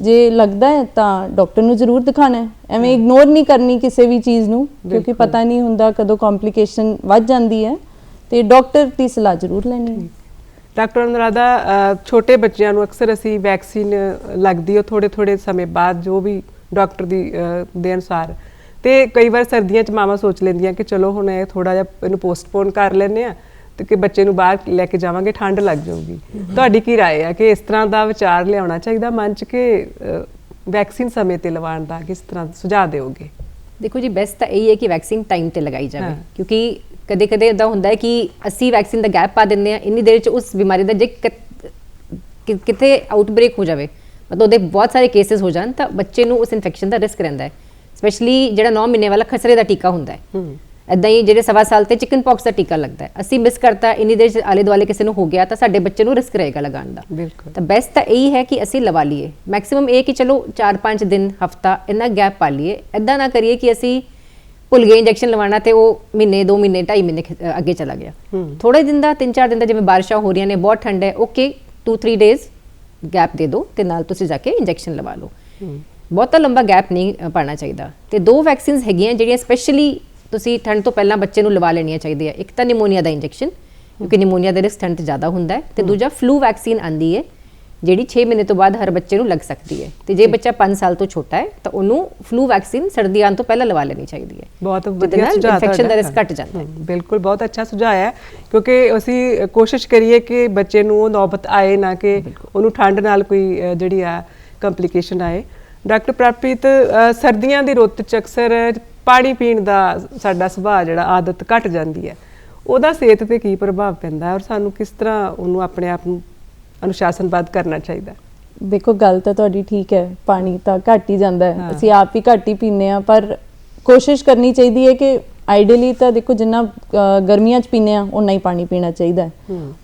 Speaker 3: ਜੇ ਲੱਗਦਾ ਹੈ ਤਾਂ ਡਾਕਟਰ ਨੂੰ ਜ਼ਰੂਰ ਦਿਖਾਣਾ ਹੈ। ਐਵੇਂ ਇਗਨੋਰ ਨਹੀਂ ਕਰਨੀ ਕਿਸੇ ਵੀ ਚੀਜ਼ ਨੂੰ ਕਿਉਂਕਿ। ਪਤਾ ਨਹੀਂ ਹੁੰਦਾ ਕਦੋਂ ਕੰਪਲਿਕੇਸ਼ਨ ਵੱਧ ਜਾਂਦੀ ਹੈ। ਤੇ ਡਾਕਟਰ ਦੀ ਸਲਾਹ ਜ਼ਰੂਰ ਲੈਣੀ ਹੈ।
Speaker 1: ਡਾਕਟਰ ਅਨੁਰਾਧਾ ਅ, ਛੋਟੇ ਬੱਚਿਆਂ ਨੂੰ ਅਕਸਰ ਅਸੀਂ ਵੈਕਸੀਨ ਲੱਗਦੀ ਹੈ ਥੋੜੇ ਥੋੜੇ ਸਮੇਂ ਬਾਅਦ ਜੋ ਵੀ ਡਾਕਟਰ ਦੀ ਅ, ਦੇ ਅਨੁਸਾਰ ਤੇ ਕਈ ਵਾਰ ਸਰਦੀਆਂ 'ਚ ਮਾਵਾਂ ਸੋਚ ਲੈਂਦੀਆਂ ਕਿ ਚਲੋ ਹੁਣ ਇਹ ਥੋੜਾ ਜਿਹਾ ਇਹਨੂੰ ਪੋਸਟਪੋਨ ਕਰ ਲੈਂਦੇ ਆ ਤੇ ਕਿ ਬੱਚੇ ਨੂੰ ਬਾਹਰ ਲੈ ਕੇ ਜਾਵਾਂਗੇ ਠੰਡ ਲੱਗ ਜਾਊਗੀ ਤੁਹਾਡੀ ਕੀ رائے ਹੈ ਕਿ ਇਸ ਤਰ੍ਹਾਂ ਦਾ ਵਿਚਾਰ ਲਿਆਉਣਾ ਚਾਹੀਦਾ ਮਨ 'ਚ ਕਿ ਅ, ਵੈਕਸੀਨ ਸਮੇਂ ਤੇ ਲਵਾਉਣ ਦਾ ਕਿਸ ਤਰ੍ਹਾਂ ਸੁਝਾਅ ਦਿਓਗੇ
Speaker 2: ਦੇਖੋ ਜੀ ਬੈਸਟ ਤਾਂ ਇਹ ਹੈ ਕਿ ਵੈਕਸੀਨ ਟਾਈਮ ਤੇ ਲਗਾਈ ਜਾਵੇ
Speaker 1: ਹਾਂ।
Speaker 2: ਕਿਉਂਕਿ ਕਦੇ ਕਦੇ ਇਦਾਂ ਹੁੰਦਾ ਹੈ ਕਿ ਅਸੀਂ ਵੈਕਸੀਨ ਦਾ ਗੈਪ ਪਾ ਦਿੰਦੇ ਆ ਇੰਨੀ ਦੇਰ ਚ ਉਸ ਬਿਮਾਰੀ ਦਾ ਜੇ ਕਿਤ- ਆਊਟਬ੍ਰੇਕ ਹੋ ਜਾਵੇ ਮਤਲਬ ਉਹਦੇ ਬਹੁਤ ਸਾਰੇ ਕੇसेस ਹੋ ਜਾਣ ਤਾਂ ਬੱਚੇ ਨੂੰ ਉਸ ਇਨਫੈਕਸ਼ਨ ਦਾ ਰਿਸਕ ਰਹਿੰਦਾ ਹੈ। ਸਪੈਸ਼ਲੀ ਜਿਹੜਾ 9 ਮਹੀਨੇ ਵਾਲਾ ਖਸਰੇ ਦਾ ਟੀਕਾ ਹੁੰਦਾ ਹੈ। ਇਦਾਂ ਹੀ ਜਿਹੜੇ ਸਵਾ ਸਾਲ ਤੇ ਚਿਕਨ ਪੌਕਸ ਦਾ ਟੀਕਾ ਲੱਗਦਾ ਹੈ। ਅਸੀਂ ਮਿਸ ਕਰਤਾ ਇੰਨੀ ਦੇਰ ਚ ਆਲੇ ਦੁਆਲੇ ਕਿਸੇ ਨੂੰ ਹੋ ਗਿਆ ਤਾਂ ਸਾਡੇ ਬੱਚੇ ਨੂੰ ਰਿਸਕ ਰਹੇਗਾ ਲਗਾਉਣ ਦਾ।
Speaker 1: ਬਿਲਕੁਲ।
Speaker 2: ਤਾਂ ਬੈਸਟ ਤਾਂ ਇਹੀ ਹੈ ਕਿ ਅਸੀਂ ਲਵਾ ਲਈਏ। ਮੈਕਸਿਮਮ ਇਹ ਕਿ ਚਲੋ 4-5 ਦਿਨ ਹਫਤਾ ਇੰਨਾ ਗੈਪ ਪਾ ਲਈਏ। ਐਦਾਂ ਨਾ ਕਰੀਏ ਕਿ ਅਸੀਂ ਭੁੱਲ ਗਏ ਇੰਜੈਕਸ਼ਨ ਲਵਾਉਣਾ ਤੇ ਉਹ ਮਹੀਨੇ 2 ਮਹੀਨੇ 2.5 ਮਹੀਨੇ ਅੱਗੇ ਚਲਾ ਗਿਆ। ਥੋੜੇ ਦਿਨ ਦਾ 3-4 ਦਿਨ ਦਾ ਜਿਵੇਂ ਬਾਰਿਸ਼ਾਂ ਹੋ ਰਹੀਆਂ ਨੇ ਬਹੁਤ ਠੰਡ ਹੈ ਓਕੇ 2-3 ਡੇਜ਼ ਗੈਪ ਦੇ ਦਿਓ ਤੇ ਨਾਲ ਤੁਸੀਂ ਜਾ ਕੇ ਇੰਜੈਕਸ਼ਨ ਲਵਾ ਲਓ। ਬਹੁਤਾ ਲੰਬਾ ਗੈਪ ਨਹੀਂ ਅ, ਪਾਉਣਾ ਚਾਹੀਦਾ। ਤੇ ਦੋ ਵੈਕਸੀਨਸ ਹੈਗੀਆਂ ਜਿਹੜੀਆਂ ਸਪੈਸ਼ਲੀ ਤੁਸੀਂ ਠੰਡ ਤੋਂ ਪਹਿਲਾਂ ਬੱਚੇ ਨੂੰ ਲਵਾ ਲੈਣੀਆਂ ਚਾਹੀਦੀਆਂ। ਇੱਕ ਤਾਂ ਨਿਮੋਨੀਆ ਦਾ ਇੰਜੈਕਸ਼ਨ ਕਿਉਂਕਿ ਨਿਮੋਨੀਆ ਦਾ ਰਿਸਕ ਠੰਡ 'ਚ ਜ਼ਿਆਦਾ ਹੁੰਦਾ ਹੈ। ਤੇ ਦੂਜਾ ਫਲੂ ਵੈਕਸੀਨ ਆਂਦੀ ਹੈ। ਜਿਹੜੀ 6 ਮਹੀਨੇ ਤੋਂ ਬਾਅਦ ਹਰ ਬੱਚੇ ਨੂੰ ਲੱਗ ਸਕਦੀ ਹੈ। ਤੇ ਜੇ ਬੱਚਾ 5 ਸਾਲ ਤੋਂ ਛੋਟਾ ਹੈ ਤਾਂ ਉਹਨੂੰ ਫਲੂ ਵੈਕਸੀਨ ਸਰਦੀ ਆਉਣ ਤੋਂ ਪਹਿਲਾਂ ਲਵਾ ਲੈਣੀ ਚਾਹੀਦੀ ਹੈ।
Speaker 1: ਬਹੁਤ ਵਧੀਆ ਸੁਝਾਅ
Speaker 2: infection ਦਾ risk ਘੱਟ ਜਾਂਦਾ ਹੈ।
Speaker 1: ਬਿਲਕੁਲ ਬਹੁਤ ਅੱਛਾ ਸੁਝਾਅ ਹੈ ਕਿਉਂਕਿ ਅਸੀਂ ਕੋਸ਼ਿਸ਼ ਕਰੀਏ ਕਿ ਬੱਚੇ ਨੂੰ ਉਹ ਨੌਬਤ ਆਏ ਨਾ ਕਿ ਉਹਨੂੰ ਠੰਡ ਨਾਲ ਕੋਈ ਜਿਹੜੀ ਆ ਕੰਪਲਿਕੇਸ਼ਨ ਆਏ। ਡਾਕਟਰ ਪ੍ਰਪ੍ਰੀਤ ਸਰਦੀਆਂ ਦੀ ਰੁੱਤ ਚ ਅਕਸਰ ਪਾਣੀ ਪੀਣ ਦਾ ਸਾਡਾ ਸੁਭਾਅ ਜਿਹੜਾ ਆਦਤ ਘਟ ਜਾਂਦੀ ਹੈ। ਉਹਦਾ ਸਿਹਤ ਤੇ ਕੀ ਪ੍ਰਭਾਵ ਪੈਂਦਾ ਹੈ ਔਰ ਸਾਨੂੰ ਕਿਸ ਤਰ੍ਹਾਂ ਉਹਨੂੰ ਆਪਣੇ ਆਪ ਨੂੰ ਅਨੁਸ਼ਾਸਨਬੱਧ ਕਰਨਾ ਚਾਹੀਦਾ?
Speaker 3: ਦੇਖੋ ਗੱਲ ਤਾਂ ਤੁਹਾਡੀ ਠੀਕ ਹੈ ਪਾਣੀ ਤਾਂ ਘੱਟ ਹੀ ਜਾਂਦਾ ਹੈ। ਅਸੀਂ ਆਪ ਹੀ ਘੱਟ ਹੀ ਪੀਂਦੇ ਆ ਪਰ ਕੋਸ਼ਿਸ਼ ਕਰਨੀ ਚਾਹੀਦੀ ਹੈ ਕਿ ਆਈਡੀਅਲੀ ਤਾਂ ਦੇਖੋ ਜਿੰਨਾ ਗਰਮੀਆਂ 'ਚ ਪੀਂਦੇ ਆ ਉਨਾ ਹੀ ਪਾਣੀ ਪੀਣਾ ਚਾਹੀਦਾ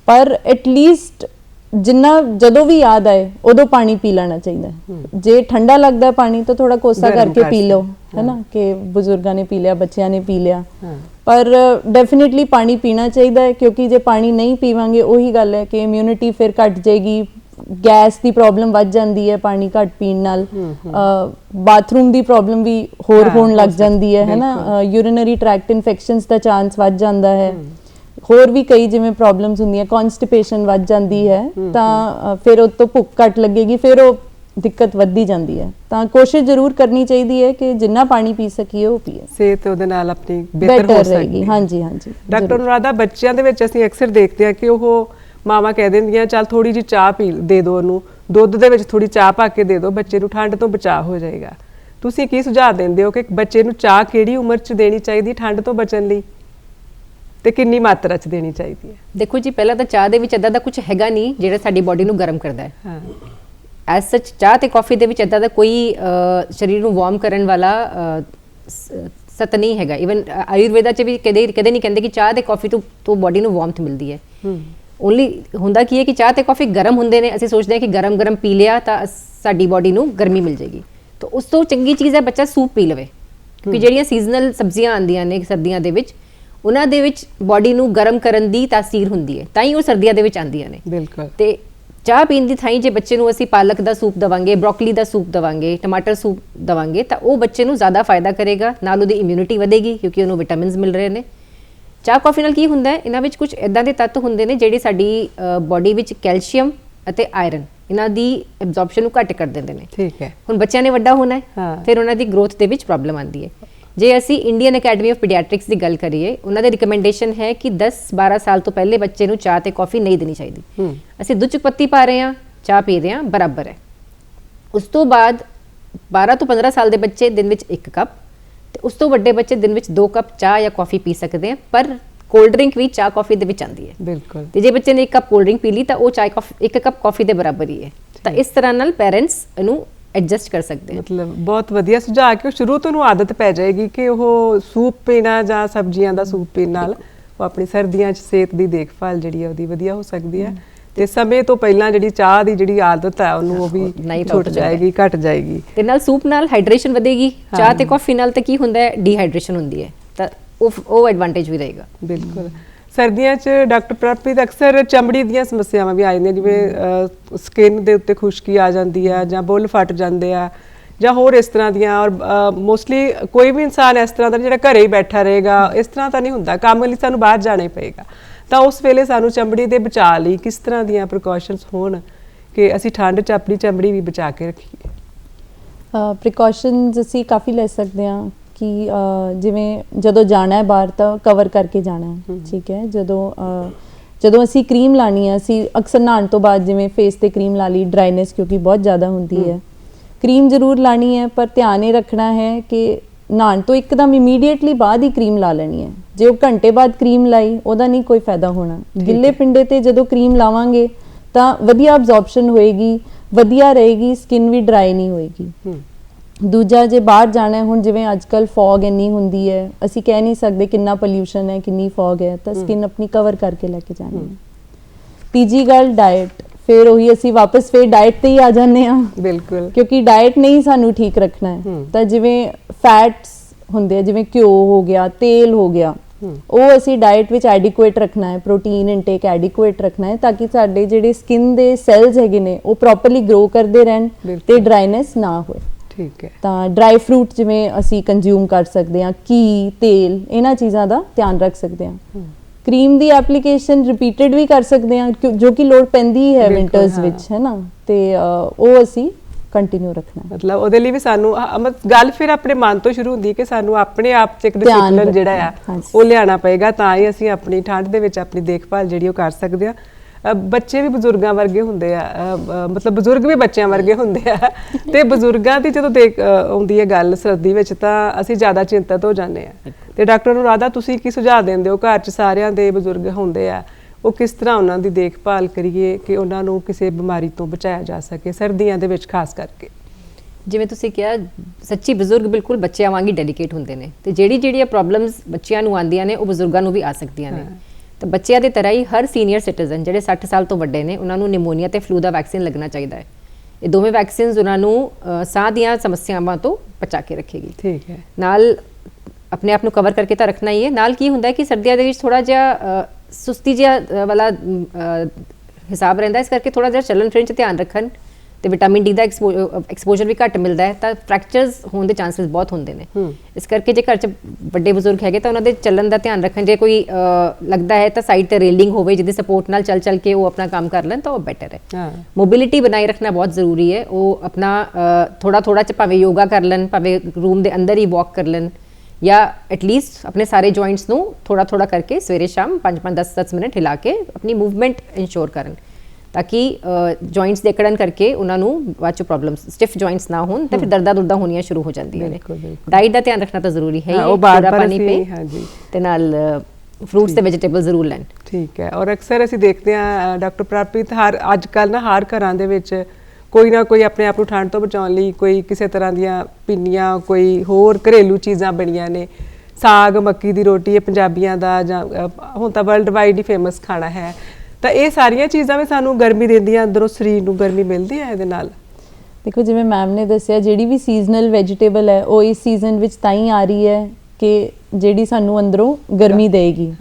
Speaker 3: ਪਰ ਐਟਲੀਸਟ ਜਿੰਨਾ ਜਦੋਂ ਵੀ ਯਾਦ ਆਏ ਉਦੋਂ ਪਾਣੀ ਪੀ ਲੈਣਾ ਚਾਹੀਦਾ ਹੈ। ਜੇ ਠੰਡਾ ਲੱਗਦਾ ਹੈ ਪਾਣੀ ਤਾਂ ਥੋੜਾ ਕੋਸਾ
Speaker 1: ਗਰਮ
Speaker 3: ਕਰਕੇ
Speaker 1: ਕਰ
Speaker 3: ਪੀ। ਲਓ ਹੈ। ਨਾ ਕਿ ਬਜ਼ੁਰਗਾਂ ਨੇ ਪੀ ਲਿਆ ਬੱਚਿਆਂ ਨੇ ਪੀ ਲਿਆ।
Speaker 1: ਹਾਂ।
Speaker 3: ਪਰ ਡੈਫੀਨਿਟਲੀ ਪਾਣੀ ਪੀਣਾ ਚਾਹੀਦਾ ਹੈ ਕਿਉਂਕਿ ਜੇ ਪਾਣੀ ਨਹੀਂ ਪੀਵਾਂਗੇ ਉਹੀ ਗੱਲ ਹੈ ਕਿ ਇਮਿਊਨਿਟੀ ਫਿਰ ਘਟ ਜਾਏਗੀ। ਗੈਸ ਦੀ ਪ੍ਰੋਬਲਮ ਵੱਧ ਜਾਂਦੀ ਹੈ ਪਾਣੀ ਘੱਟ ਪੀਣ ਨਾਲ। ਬਾਥਰੂਮ ਦੀ ਪ੍ਰੋਬਲਮ ਵੀ ਹੋਰ
Speaker 1: ਹਾਂ,
Speaker 3: ਹੋਣ ਲੱਗ ਜਾਂਦੀ ਹੈ ਹੈ ਨਾ ਯੂਰਿਨਰੀ ਟ੍ਰੈਕਟ ਇਨਫੈਕਸ਼ਨਸ ਦਾ ਚਾਂਸ ਵੱਧ ਜਾਂਦਾ ਹੈ। ਹੋਰ ਵੀ ਕਈ ਜਿਵੇਂ ਪ੍ਰੋਬਲਮਸ ਹੁੰਦੀਆਂ ਕਨਸਟੀਪੇਸ਼ਨ ਵੱਧ ਜਾਂਦੀ ਹੈ ਤਾਂ ਫਿਰ ਉਹ ਤੋਂ ਭੁੱਖ ਘੱਟ ਲੱਗੇਗੀ ਫਿਰ ਉਹ ਦਿੱਕਤ ਵੱਧਦੀ ਜਾਂਦੀ ਹੈ। ਤਾਂ ਕੋਸ਼ਿਸ਼ ਜ਼ਰੂਰ ਕਰਨੀ ਚਾਹੀਦੀ ਹੈ ਕਿ ਜਿੰਨਾ ਪਾਣੀ ਪੀ ਸਕੀਏ ਉਹ ਪੀਏ।
Speaker 1: ਸਿਹਤ ਉਹਦੇ ਨਾਲ ਆਪਣੀ ਬਿਹਤਰ ਹੋ ਹੈ।
Speaker 3: ਹਾਂਜੀ ਹਾਂਜੀ
Speaker 1: ਡਾਕਟਰ। ਅਨੁਰਾਧਾ ਬੱਚਿਆਂ ਦੇ ਵਿੱਚ ਅਸੀਂ ਅਕਸਰ ਦੇਖਦੇ ਹਾਂ ਕਿ ਉਹ ਮਾਵਾਂ ਕਹਿ ਦਿੰਦੀਆਂ ਚੱਲ ਥੋੜੀ ਜਿਹੀ ਚਾਹ ਪੀ ਦੇ ਦਿਓ ਉਹਨੂੰ। ਦੁੱਧ ਦੇ ਵਿੱਚ ਥੋੜੀ ਚਾਹ ਪਾ ਕੇ ਦੇ ਦਿਓ ਬੱਚੇ ਨੂੰ ਠੰਡ ਤੋਂ ਬਚਾਅ ਹੋ ਜਾਏਗਾ। ਤੁਸੀਂ ਕੀ ਸੁਝਾਅ ਦਿੰਦੇ ਹੋ ਕਿ ਬੱਚੇ ਨੂੰ ਚਾਹ ਕਿਹੜੀ ਉਮਰ 'ਚ ਦੇਣੀ ਚਾਹੀਦੀ ਠੰਡ ਤੋਂ ਬਚਣ ਲਈ? ਤੇ ਕਿੰਨੀ ਮਾਤਰਾ 'ਚ ਦੇਣੀ ਚਾਹੀਦੀ ਹੈ?
Speaker 2: ਦੇਖੋ ਜੀ ਪਹਿਲਾਂ ਤਾਂ ਚਾਹ ਦੇ ਵਿੱਚ ਇਦਾਂ ਦਾ ਕੁਝ ਹੈਗਾ ਨਹੀਂ ਜਿਹੜਾ ਸਾਡੀ ਬਾਡੀ ਨੂੰ ਗਰਮ ਕਰਦਾ ਹੈ।
Speaker 1: ਹਾਂ।
Speaker 2: ਐਸ ਸੱਚ ਚਾਹ ਤੇ ਕਾਫੀ ਦੇ ਵਿੱਚ ਇਦਾਂ ਦਾ ਕੋਈ ਸਰੀਰ ਨੂੰ ਵਾਰਮ ਕਰਨ ਵਾਲਾ ਸਤ ਨਹੀਂ ਹੈਗਾ। ਇਵਨ ਆਯੁਰਵੇਦਾ ਚ ਵੀ ਕਦੇ ਕਦੇ ਨਹੀਂ ਕਹਿੰਦੇ ਕਿ ਚਾਹ ਤੇ ਕਾਫੀ ਤੋਂ ਤੋਂ ਬਾਡੀ ਨੂੰ ਵਾਰਮਥ ਮਿਲਦੀ ਹੈ।
Speaker 1: ਹੂੰ।
Speaker 2: ਓਨਲੀ ਹੁੰਦਾ ਕੀ ਹੈ ਕਿ ਚਾਹ ਤੇ ਕਾਫੀ ਗਰਮ ਹੁੰਦੇ ਨੇ। ਅਸੀਂ ਸੋਚਦੇ ਹਾਂ ਕਿ ਗਰਮ ਗਰਮ ਪੀ ਲਿਆ ਤਾਂ ਸਾਡੀ ਬਾਡੀ ਨੂੰ ਗਰਮੀ ਮਿਲ ਜੇਗੀ ਤਾਂ ਉਸ ਤੋਂ ਚੰਗੀ ਚੀਜ਼ ਹੈ ਬੱਚਾ ਸੂਪ ਪੀ ਲਵੇ। ਕਿਉਂਕਿ ਜਿਹੜੀਆਂ ਸੀਜ਼ਨਲ ਸਬਜ਼ੀਆਂ ਆਉਂਦੀਆਂ ਨੇ ਸਰਦੀਆਂ ਦੇ ਵਿੱਚ ਉਹਨਾਂ ਦੇ ਵਿੱਚ ਬਾਡੀ ਨੂੰ ਗਰਮ ਕਰਨ ਦੀ ਤਾਸੀਰ ਹੁੰਦੀ ਹੈ। ਤਾਂ ਹੀ ਉਹ ਸਰਦੀਆਂ ਦੇ ਵਿੱਚ ਆਉਂਦੀਆਂ ਨੇ।
Speaker 1: ਬਿਲਕੁਲ।
Speaker 2: ਤੇ ਚਾਹ ਪੀਣ ਦੀ ਥਾਂ ਜੇ ਬੱਚੇ ਨੂੰ ਅਸੀਂ ਪਾਲਕ ਦਾ ਸੂਪ ਦਵਾਂਗੇ ਬ੍ਰੋਕਲੀ ਦਾ ਸੂਪ ਦਵਾਂਗੇ ਟਮਾਟਰ ਸੂਪ ਦਵਾਂਗੇ ਤਾਂ ਉਹ ਬੱਚੇ ਨੂੰ ਜ਼ਿਆਦਾ ਫਾਇਦਾ ਕਰੇਗਾ। ਨਾਲ ਉਹਦੀ ਇਮਿਊਨਿਟੀ ਵਧੇਗੀ ਕਿਉਂਕਿ ਉਹਨੂੰ ਵਿਟਾਮਿਨਸ ਮਿਲ ਰਹੇ ਨੇ। ਚਾਹ ਕਾਫੀ ਨਾਲ ਕੀ ਹੁੰਦਾ ਹੈ? ਇਹਨਾਂ ਵਿੱਚ ਕੁਝ ਇਦਾਂ ਦੇ ਤੱਤ ਹੁੰਦੇ ਨੇ ਜਿਹੜੇ ਸਾਡੀ ਬਾਡੀ ਵਿੱਚ ਕੈਲਸ਼ੀਅਮ ਅਤੇ ਆਇਰਨ ਇਹਨਾਂ ਦੀ ਐਬਜ਼ੌਰਪਸ਼ਨ ਨੂੰ ਘੱਟ ਕਰ ਦਿੰਦੇ ਨੇ।
Speaker 1: ਠੀਕ ਹੈ।
Speaker 2: ਹੁਣ ਬੱਚਿਆਂ ਨੇ ਵੱਡਾ ਹੋਣਾ ਹੈ
Speaker 1: ਹਾਂ।
Speaker 2: ਫਿਰ ਉਹਨਾਂ ਦੀ ਗਰੋਥ ਦੇ ਵਿੱਚ ਪ੍ਰੋਬਲਮ ਆਉਂਦੀ ਹੈ। ਜੇ ਅਸੀਂ ਇੰਡੀਅਨ ਅਕੈਡਮੀ ਆਫ ਪੀਡੀਆਟ੍ਰਿਕਸ ਦੀ ਗੱਲ ਕਰੀਏ ਉਹਨਾਂ ਦੀ ਰਿਕਮੈਂਡੇਸ਼ਨ ਹੈ ਕਿ 10-12 ਸਾਲ ਤੋਂ ਪਹਿਲੇ ਬੱਚੇ ਨੂੰ ਚਾਹ ਤੇ ਕਾਫੀ ਨਹੀਂ ਦੇਣੀ ਚਾਹੀਦੀ। ਅਸੀਂ ਦੁੱਧ ਚ ਪੱਤੀ ਪਾ ਰਹੇ ਹਾਂ ਚਾਹ ਪੀ ਰਹੇ ਹਾਂ ਬਰਾਬਰ ਹੈ। ਉਸ ਤੋਂ ਬਾਅਦ 12 ਤੋਂ 15 ਸਾਲ ਦੇ ਬੱਚੇ ਦਿਨ ਵਿੱਚ 1 ਕੱਪ ਤੇ ਉਸ ਤੋਂ ਵੱਡੇ ਬੱਚੇ ਦਿਨ ਵਿੱਚ 2 ਕੱਪ ਚਾਹ ਜਾਂ ਕਾਫੀ ਪੀ ਸਕਦੇ ਆ ਪਰ ਕੋਲਡ ਡਰਿੰਕ ਵੀ ਚਾਹ ਕਾਫੀ ਦੇ ਵਿੱਚ ਆਉਂਦੀ ਹੈ।
Speaker 1: ਬਿਲਕੁਲ।
Speaker 2: ਤੇ ਜੇ ਬੱਚੇ ਨੇ ਇੱਕ ਕੱਪ ਕੋਲਡ ਡਰਿੰਕ ਪੀ ਲਈ ਤਾਂ ਉਹ ਚਾਹ ਕਾਫੀ ਇੱਕ ਕੱਪ ਕਾਫੀ ਦੇ ਬਰਾਬਰ ਹੀ ਹੈ। ਤਾਂ ਇਸ ਤਰ੍ਹਾਂ ਨਾਲ ਪੈਰੈਂਟਸ ਇਹਨੂੰ ਐਡਜਸਟ ਕਰ ਸਕਦੇ ਆ
Speaker 1: ਮਤਲਬ ਬਹੁਤ ਵਧੀਆ ਸੁਝਾਅ ਕਿ ਸ਼ੁਰੂ ਤੋਂ ਨੂੰ ਆਦਤ ਪੈ ਜਾਏਗੀ ਕਿ ਉਹ ਸੂਪ ਪੀਣਾ ਜਾਂ ਸਬਜ਼ੀਆਂ ਦਾ ਸੂਪ ਪੀਣ ਨਾਲ ਉਹ ਆਪਣੀ ਸਰਦੀਆਂ 'ਚ ਸਿਹਤ ਦੀ ਦੇਖਭਾਲ ਜਿਹੜੀ ਹੈ ਉਹਦੀ ਵਧੀਆ ਹੋ ਸਕਦੀ ਹੈ। ਤੇ ਸਮੇਂ ਤੋਂ ਪਹਿਲਾਂ ਜਿਹੜੀ ਚਾਹ ਦੀ ਜਿਹੜੀ ਆਦਤ ਹੈ ਉਹਨੂੰ ਉਹ ਵੀ ਛੁੱਟ
Speaker 2: ਹੈ।
Speaker 1: ਜਾਏਗੀ ਘਟ ਜਾਏਗੀ।
Speaker 2: ਤੇ ਨਾਲ ਸੂਪ ਨਾਲ ਹਾਈਡਰੇਸ਼ਨ ਵਧੇਗੀ। ਚਾਹ ਤੇ ਕਾਫੀ ਨਾਲ ਤੇ ਕੀ ਹੁੰਦਾ ਹੈ? ਡੀਹਾਈਡਰੇਸ਼ਨ ਹੁੰਦੀ ਹੈ। ਤਾਂ ਉਹ ਉਹ ਐਡਵਾਂਟੇਜ ਵੀ ਰਹੇਗਾ।
Speaker 1: ਬਿਲਕੁਲ। ਸਰਦੀਆਂ 'ਚ ਡਾਕਟਰ ਪ੍ਰਪ੍ਰੀਤ ਅਕਸਰ ਚਮੜੀ ਦੀਆਂ ਸਮੱਸਿਆਵਾਂ ਵੀ ਆ ਜਾਂਦੀਆਂ, ਜਿਵੇਂ ਸਕਿਨ ਦੇ ਉੱਤੇ ਖੁਸ਼ਕੀ ਆ ਜਾਂਦੀ ਹੈ ਜਾਂ ਬੁੱਲ ਫਟ ਜਾਂਦੇ ਆ ਜਾਂ ਹੋਰ ਇਸ ਤਰ੍ਹਾਂ ਦੀਆਂ ਔਰ ਮੋਸਟਲੀ ਕੋਈ ਵੀ ਇਨਸਾਨ ਇਸ ਤਰ੍ਹਾਂ ਦਾ ਜਿਹੜਾ ਘਰੇ ਹੀ ਬੈਠਾ ਰਹੇਗਾ, ਇਸ ਤਰ੍ਹਾਂ ਤਾਂ ਨਹੀਂ ਹੁੰਦਾ, ਕੰਮ ਲਈ ਸਾਨੂੰ ਬਾਹਰ ਜਾਣਾ ਹੀ ਪਏਗਾ। ਤਾਂ ਉਸ ਵੇਲੇ ਸਾਨੂੰ ਚਮੜੀ ਦੇ ਬਚਾਅ ਲਈ ਕਿਸ ਤਰ੍ਹਾਂ ਦੀਆਂ ਪ੍ਰੀਕਾਸ਼ਨਸ ਹੋਣ ਕਿ ਅਸੀਂ ਠੰਡ 'ਚ ਆਪਣੀ ਚਮੜੀ ਵੀ ਬਚਾ ਕੇ ਰੱਖੀਏ?
Speaker 3: ਪ੍ਰੀਕਾਸ਼ਨਸ ਅਸੀਂ ਕਾਫੀ ਲੈ ਸਕਦੇ ਹਾਂ। ਕਿ ਜਿਵੇਂ ਜਦੋਂ ਜਾਣਾ ਹੈ ਬਾਹਰ ਤਾਂ ਕਵਰ ਕਰਕੇ ਜਾਣਾ ਹੈ। ਠੀਕ ਹੈ ਜਦੋਂ ਜਦੋਂ ਅਸੀਂ ਕਰੀਮ ਲਾਣੀ ਹੈ ਅਸੀਂ ਅਕਸਰ ਨਹਾਉਣ ਤੋਂ ਬਾਅਦ ਜਿਵੇਂ ਫੇਸ ਤੇ ਕਰੀਮ ਲਾ ਲਈ ਡਰਾਈਨੈਸ ਕਿਉਂਕਿ ਬਹੁਤ ਜ਼ਿਆਦਾ ਹੁੰਦੀ ਹੈ। ਕਰੀਮ ਜ਼ਰੂਰ ਲਾਣੀ ਹੈ ਪਰ ਧਿਆਨ ਇਹ ਰੱਖਣਾ ਹੈ ਕਿ ਨਹਾਉਣ ਤੋਂ ਇੱਕਦਮ ਇਮੀਡੀਏਟਲੀ ਬਾਅਦ ਹੀ ਕਰੀਮ ਲਾ ਲੈਣੀ ਹੈ। ਜੇ ਉਹ ਘੰਟੇ ਬਾਅਦ ਕਰੀਮ ਲਾਈ ਉਹਦਾ ਨਹੀਂ ਕੋਈ ਫਾਇਦਾ ਹੋਣਾ। ਗਿੱਲੇ ਪਿੰਡੇ ਤੇ ਜਦੋਂ ਕਰੀਮ ਲਾਵਾਂਗੇ ਤਾਂ ਵਧੀਆ ਅਬਜ਼ੌਰਪਸ਼ਨ ਹੋਏਗੀ ਵਧੀਆ ਰਹੇਗੀ ਸਕਿਨ ਵੀ ਡਰਾਈ ਨਹੀਂ ਹੋਏਗੀ।
Speaker 1: ਹੂੰ।
Speaker 3: ਦੂਜਾ ਜੇ ਬਾਹਰ ਜਾਣਾ ਹੁਣ ਜਿਵੇਂ ਅੱਜਕੱਲ ਫੌਗ ਇੰਨੀ ਹੁੰਦੀ ਹੈ ਅਸੀਂ ਕਹਿ ਨਹੀਂ ਸਕਦੇ ਕਿੰਨਾ ਪੋਲਿਊਸ਼ਨ ਹੈ ਕਿੰਨੀ ਫੌਗ ਹੈ ਤਾਂ ਸਕਿਨ ਆਪਣੀ ਕਵਰ ਕਰਕੇ ਲੈ ਕੇ ਜਾਣੀ ਹੈ। ਤੀਜੀ ਗੱਲ ਡਾਈਟ ਫਿਰ ਉਹੀ ਅਸੀਂ ਵਾਪਸ ਫਿਰ ਡਾਈਟ ਤੇ ਹੀ ਆ ਜਾਂਦੇ ਹਾਂ।
Speaker 1: ਬਿਲਕੁਲ।
Speaker 3: ਕਿਉਂਕਿ ਡਾਈਟ ਨਹੀਂ ਸਾਨੂੰ ਠੀਕ ਰੱਖਣਾ ਹੈ। ਤਾਂ ਜਿਵੇਂ ਫੈਟਸ ਹੁੰਦੇ ਆ ਜਿਵੇਂ ਘਿਓ ਹੋ ਗਿਆ ਤੇਲ ਹੋ ਗਿਆ। ਉਹ ਅਸੀਂ ਡਾਈਟ ਵਿੱਚ ਐਡਿਕੁਏਟ ਰੱਖਣਾ ਹੈ ਪ੍ਰੋਟੀਨ ਇਨਟੇਕ ਐਡਿਕੁਏਟ ਰੱਖਣਾ ਹੈ ਤਾਂ ਕਿ ਸਾਡੇ ਜਿਹੜੇ ਸਕਿਨ ਦੇ ਸੈਲਸ ਹੈਗੇ ਨੇ ਉਹ ਪ੍ਰੋਪਰਲੀ ਗਰੋ ਕਰਦੇ ਰਹਿਣ। ਤੇ ਡਰਾਈਨੈਸ ਨਾ ਹੋਏ।
Speaker 1: ਠੀਕ ਹੈ
Speaker 3: ਤਾਂ ਡਰਾਈ ਫਰੂਟ ਜਿਵੇਂ ਅਸੀਂ ਕੰਜ਼ਿਊਮ ਕਰ ਸਕਦੇ ਹਾਂ ਕੀ ਤੇਲ ਇਹਨਾਂ ਚੀਜ਼ਾਂ ਦਾ ਧਿਆਨ ਰੱਖ ਸਕਦੇ ਹਾਂ ਕਰੀਮ ਦੀ ਐਪਲੀਕੇਸ਼ਨ ਰਿਪੀਟਡ ਵੀ ਕਰ ਸਕਦੇ ਹਾਂ ਜੋ ਕਿ ਲੋੜ ਪੈਂਦੀ ਹੀ ਹਾਂ। ਵਿੱਚ ਹੈ ਨਾ ਤੇ ਉਹ ਅਸੀਂ ਕੰਟੀਨਿਊ ਰੱਖਣਾ ਹੈ।
Speaker 1: ਮਤਲਬ ਉਹਦੇ ਲਈ ਵੀ ਸਾਨੂੰ ਗੱਲ ਫਿਰ ਆਪਣੇ ਮਨ ਤੋਂ ਸ਼ੁਰੂ ਹੁੰਦੀ ਹੈ ਕਿ ਸਾਨੂੰ ਆਪਣੇ ਆਪ 'ਚ ਇੱਕ ਡਿਸਪਲਿਨ ਜਿਹੜਾ ਆ। ਉਹ ਲਿਆਣਾ ਪਏਗਾ ਤਾਂ ਹੀ ਅਸੀਂ ਆਪਣੀ ਠੰਡ ਦੇ ਵਿੱਚ ਆਪਣੀ ਦੇਖਭਾਲ ਜਿਹੜੀ ਉਹ ਕਰ ਸਕਦੇ ਆ ਬੱਚੇ ਵੀ ਬਜ਼ੁਰਗਾਂ ਵਰਗੇ ਹੁੰਦੇ ਆ ਮਤਲਬ ਬਜ਼ੁਰਗ ਵੀ ਬੱਚਿਆਂ ਵਰਗੇ ਹੁੰਦੇ ਆ। ਤੇ ਬਜ਼ੁਰਗਾਂ ਦੀ ਜਦੋਂ ਦੇਖ ਆਉਂਦੀ ਹੈ ਗੱਲ ਸਰਦੀ ਵਿੱਚ ਤਾਂ ਅਸੀਂ ਜ਼ਿਆਦਾ ਚਿੰਤਤ ਹੋ ਜਾਂਦੇ ਆ। ਤੇ ਡਾਕਟਰ ਅਨੁਰਾਧਾ ਤੁਸੀਂ ਕੀ ਸੁਝਾਅ ਦਿੰਦੇ ਹੋ ਘਰ 'ਚ ਸਾਰਿਆਂ ਦੇ ਬਜ਼ੁਰਗ ਹੁੰਦੇ ਆ? ਉਹ ਕਿਸ ਤਰ੍ਹਾਂ ਉਹਨਾਂ ਦੀ ਦੇਖਭਾਲ ਕਰੀਏ ਕਿ ਉਹਨਾਂ ਨੂੰ ਕਿਸੇ ਬਿਮਾਰੀ ਤੋਂ ਬਚਾਇਆ ਜਾ ਸਕੇ ਸਰਦੀਆਂ ਦੇ ਵਿੱਚ ਖਾਸ ਕਰਕੇ?
Speaker 2: ਜਿਵੇਂ ਤੁਸੀਂ ਕਿਹਾ ਸੱਚੀ ਬਜ਼ੁਰਗ ਬਿਲਕੁਲ ਬੱਚਿਆਂ ਵਾਂਗੀ ਡੈਲੀਕੇਟ ਹੁੰਦੇ ਨੇ ਤੇ ਜਿਹੜੀ ਜਿਹੜੀਆਂ ਪ੍ਰੋਬਲਮਸ ਬੱਚਿਆਂ ਨੂੰ ਆਉਂਦੀਆਂ ਨੇ ਉਹ ਬਜ਼ੁਰਗਾਂ ਨੂੰ ਵੀ ਆ ਸਕਦੀਆਂ ਨੇ। ਤਾਂ ਬੱਚਿਆਂ ਦੇ ਤਰ੍ਹਾਂ ਹੀ ਹਰ ਸੀਨੀਅਰ ਸਿਟੀਜ਼ਨ ਜਿਹੜੇ 60 ਸਾਲ ਤੋਂ ਵੱਡੇ ਨੇ ਉਹਨਾਂ ਨੂੰ ਨਿਮੋਨੀਆ ਤੇ ਫਲੂ ਦਾ ਵੈਕਸੀਨ ਲੱਗਣਾ ਚਾਹੀਦਾ ਹੈ। ਇਹ ਦੋਵੇਂ ਵੈਕਸੀਨਸ ਉਹਨਾਂ ਨੂੰ ਸਾਹ ਦੀਆਂ ਸਮੱਸਿਆਵਾਂ ਤੋਂ ਬਚਾ ਕੇ ਰੱਖੇਗੀ।
Speaker 1: ਠੀਕ ਹੈ।
Speaker 2: ਨਾਲ ਆਪਣੇ ਆਪ ਨੂੰ ਕਵਰ ਕਰਕੇ ਤਾਂ ਰੱਖਣਾ ਹੀ ਹੈ। ਨਾਲ ਕੀ ਹੁੰਦਾ ਹੈ ਕਿ ਸਰਦੀਆਂ ਦੇ ਵਿੱਚ ਥੋੜਾ ਜਿਹਾ ਸੁਸਤੀ ਜਿਹਾ ਵਾਲਾ ਹਿਸਾਬ ਰਹਿੰਦਾ। ਇਸ ਕਰਕੇ ਥੋੜਾ ਜਿਹਾ ਚੱਲਣ ਫਿਰਨ 'ਚ ਧਿਆਨ ਰੱਖਣ। ਤੇ ਵਿਟਾਮਿਨ ਡੀ ਦਾ ਐਕਸਪੋਜ਼ਰ ਵੀ ਘੱਟ ਮਿਲਦਾ ਹੈ ਤਾਂ ਫ੍ਰੈਕਚਰਸ ਹੋਣ ਦੇ ਚਾਂਸਸ ਬਹੁਤ ਹੁੰਦੇ ਨੇ। ਇਸ ਕਰਕੇ ਜੇ ਘਰ 'ਚ ਵੱਡੇ ਬਜ਼ੁਰਗ ਹੈਗੇ ਤਾਂ ਉਹਨਾਂ ਦੇ ਚੱਲਣ ਦਾ ਧਿਆਨ ਰੱਖਣ ਜੇ ਕੋਈ ਲੱਗਦਾ ਹੈ ਤਾਂ ਸਾਈਡ ਤੇ ਰੇਲਿੰਗ ਹੋਵੇ ਜਿਹਦੀ ਸਪੋਰਟ ਨਾਲ ਚੱਲ ਚੱਲ ਕੇ ਉਹ ਆਪਣਾ ਕੰਮ ਕਰ ਲੈਣ ਤਾਂ ਉਹ ਬੈਟਰ ਹੈ। ਮੋਬਿਲਿਟੀ ਬਣਾਈ ਰੱਖਣਾ ਬਹੁਤ ਜ਼ਰੂਰੀ ਹੈ। ਉਹ ਆਪਣਾ ਥੋੜਾ ਥੋੜਾ ਚ ਭਾਵੇਂ ਯੋਗਾ ਕਰ ਲੈਣ ਭਾਵੇਂ ਰੂਮ ਦੇ ਅੰਦਰ ਹੀ ਵਾਕ ਕਰ ਲੈਣ ਜਾਂ ਐਟਲੀਸਟ ਆਪਣੇ ਸਾਰੇ ਜੁਆਇੰਟਸ ਨੂੰ ਥੋੜਾ ਥੋੜਾ ਕਰਕੇ ਸਵੇਰੇ ਸ਼ਾਮ 5-5 10-10 ਮਿੰਟ ਹਿਲਾ ਕੇ ਆਪਣੀ ਮੂਵਮੈਂਟ ਇਨਸ਼ੋਰ ਕਰਨ। ਤਾਂ ਕਿ ਜੁਆਇੰਟਸ ਦੇ ਅਕੜਨ ਕਰਕੇ ਉਹਨਾਂ ਨੂੰ ਬਾਅਦ ਚ ਪ੍ਰੋਬਲਮਸ ਸਟਿਫ ਜੁਆਇੰਟਸ ਨਾ ਹੋਣ ਤਾਂ ਫਿਰ ਦਰਦਾਂ ਦੁਰਦਾਂ ਹੋਣੀਆਂ ਸ਼ੁਰੂ ਹੋ ਜਾਂਦੀਆਂ ਨੇ। ਡਾਈਟ ਦਾ ਧਿਆਨ ਰੱਖਣਾ ਤਾਂ ਜ਼ਰੂਰੀ ਹੈ ਹੀ ਪੂਰਾ ਪਾਣੀ ਪੀਏ
Speaker 1: ਹਾਂਜੀ।
Speaker 2: ਤੇ ਨਾਲ ਫਰੂਟਸ ਤੇ ਵੈਜੀਟੇਬਲ ਜ਼ਰੂਰ ਲੈਣ।
Speaker 1: ਠੀਕ ਹੈ ਔਰ ਅਕਸਰ ਅਸੀਂ ਦੇਖਦੇ ਹਾਂ ਡਾਕਟਰ ਪ੍ਰਾਪਤ ਹਰ ਅੱਜ ਕੱਲ ਨਾ ਹਰ ਘਰਾਂ ਦੇ ਵਿੱਚ ਕੋਈ ਨਾ ਕੋਈ ਆਪਣੇ ਆਪ ਨੂੰ ਠੰਡ ਤੋਂ ਬਚਾਉਣ ਲਈ ਕੋਈ ਕਿਸੇ ਤਰ੍ਹਾਂ ਦੀਆਂ ਪਿੰਨੀਆਂ ਕੋਈ ਹੋਰ ਘਰੇਲੂ ਚੀਜ਼ਾਂ ਬਣੀਆਂ ਨੇ। ਸਾਗ ਮੱਕੀ ਦੀ ਰੋਟੀ ਇਹ ਪੰਜਾਬੀਆਂ ਦਾ ਜਾਂ ਹੁਣ ਤਾਂ ਵਰਲਡ ਵਾਈਡ ਹੀ ਫੇਮਸ ਖਾਣਾ ਹੈ। ਤਾਂ ਇਹ ਸਾਰੀਆਂ ਚੀਜ਼ਾਂ ਵੀ ਸਾਨੂੰ ਗਰਮੀ ਦਿੰਦੀਆਂ ਅੰਦਰੋਂ ਸਰੀਰ ਨੂੰ ਗਰਮੀ ਮਿਲਦੀ ਹੈ ਇਹਦੇ ਨਾਲ।
Speaker 3: ਦੇਖੋ ਜਿਵੇਂ ਮੈਮ ਨੇ ਦੱਸਿਆ ਜਿਹੜੀ ਵੀ ਸੀਜ਼ਨਲ ਵੈਜੀਟੇਬਲ ਹੈ ਉਹ ਇਸ ਸੀਜ਼ਨ ਵਿੱਚ ਤਾਂ ਹੀ ਆ ਰਹੀ ਹੈ ਕਿ ਜਿਹੜੀ ਸਾਨੂੰ ਅੰਦਰੋਂ ਗਰਮੀ ਦੇਗੀ।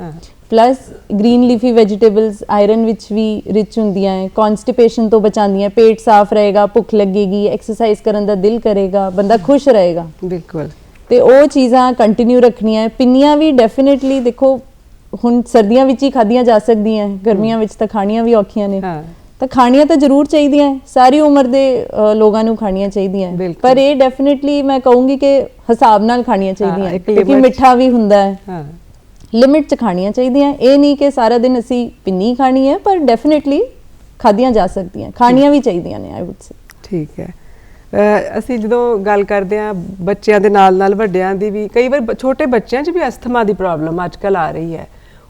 Speaker 3: Plus green leafy vegetables iron ਵਿੱਚ ਵੀ ਰਿਚ ਹੁੰਦੀਆਂ ਹੈ ਕਨਸਟੀਪੇਸ਼ਨ ਤੋਂ ਬਚਾਉਂਦੀਆਂ ਪੇਟ ਸਾਫ਼ ਰਹੇਗਾ ਭੁੱਖ ਲੱਗੇਗੀ ਐਕਸਰਸਾਈਜ਼ ਕਰਨ ਦਾ ਦਿਲ ਕਰੇਗਾ ਬੰਦਾ ਖੁਸ਼ ਰਹੇਗਾ।
Speaker 1: ਬਿਲਕੁਲ।
Speaker 3: ਤੇ ਉਹ ਚੀਜ਼ਾਂ ਕੰਟੀਨਿਊ ਰੱਖਣੀਆਂ ਹੈ। ਪਿੰਨੀਆਂ ਵੀ ਡੈਫੀਨਿਟਲੀ ਦੇਖੋ ਹੁਣ ਸਰਦੀਆਂ ਵਿੱਚ ਹੀ ਖਾਧੀਆਂ ਜਾ ਸਕਦੀਆਂ ਗਰਮੀਆਂ ਵਿੱਚ ਤਾਂ ਖਾਣੀਆਂ ਵੀ ਔਖੀਆਂ ਨੇ।
Speaker 1: ਹਾਂ।
Speaker 3: ਤਾਂ ਖਾਣੀਆਂ ਤਾਂ ਜ਼ਰੂਰ ਚਾਹੀਦੀਆਂ। ਸਾਰੀ ਉਮਰ ਦੇ ਲੋਕਾਂ ਨੂੰ ਖਾਣੀਆਂ ਚਾਹੀਦੀਆਂ। ਪਰ ਇਹ ਡੈਫੀਨਿਟਲੀ ਮੈਂ ਕਹੂੰਗੀ ਕਿ ਹਿਸਾਬ ਨਾਲ ਖਾਣੀਆਂ ਚਾਹੀਦੀਆਂ ਕਿਉਂਕਿ ਮਿੱਠਾ ਵੀ ਹੁੰਦਾ ਹੈ।
Speaker 1: ਹਾਂ।
Speaker 3: ਲਿਮਿਟ 'ਚ ਖਾਣੀਆਂ ਚਾਹੀਦੀਆਂ ਇਹ ਨਹੀਂ ਕਿ ਸਾਰਾ ਦਿਨ ਅਸੀਂ ਪਿੰਨੀ ਖਾਣੀ ਹੈ ਪਰ ਡੈਫੀਨਿਟਲੀ ਖਾਧੀਆਂ ਜਾ ਸਕਦੀਆਂ ਖਾਣੀਆਂ ਵੀ ਚਾਹੀਦੀਆਂ ਨੇ ਆਈ ਊਡ ਸੇ
Speaker 1: ਠੀਕ ਹੈ। ਅਸੀਂ ਜਦੋਂ ਗੱਲ ਕਰਦੇ ਆ ਬੱਚਿਆਂ ਦੇ ਨਾਲ ਨਾਲ ਵੱਡਿਆਂ ਦੀ ਵੀ ਕਈ ਵਾਰ ਛੋਟੇ ਬੱਚਿਆਂ 'ਚ ਵੀ ਅਸਥਮਾ ਦੀ ਪ੍ਰੋਬਲਮ ਅੱਜਕੱਲ ਆ ਰਹੀ ਹੈ।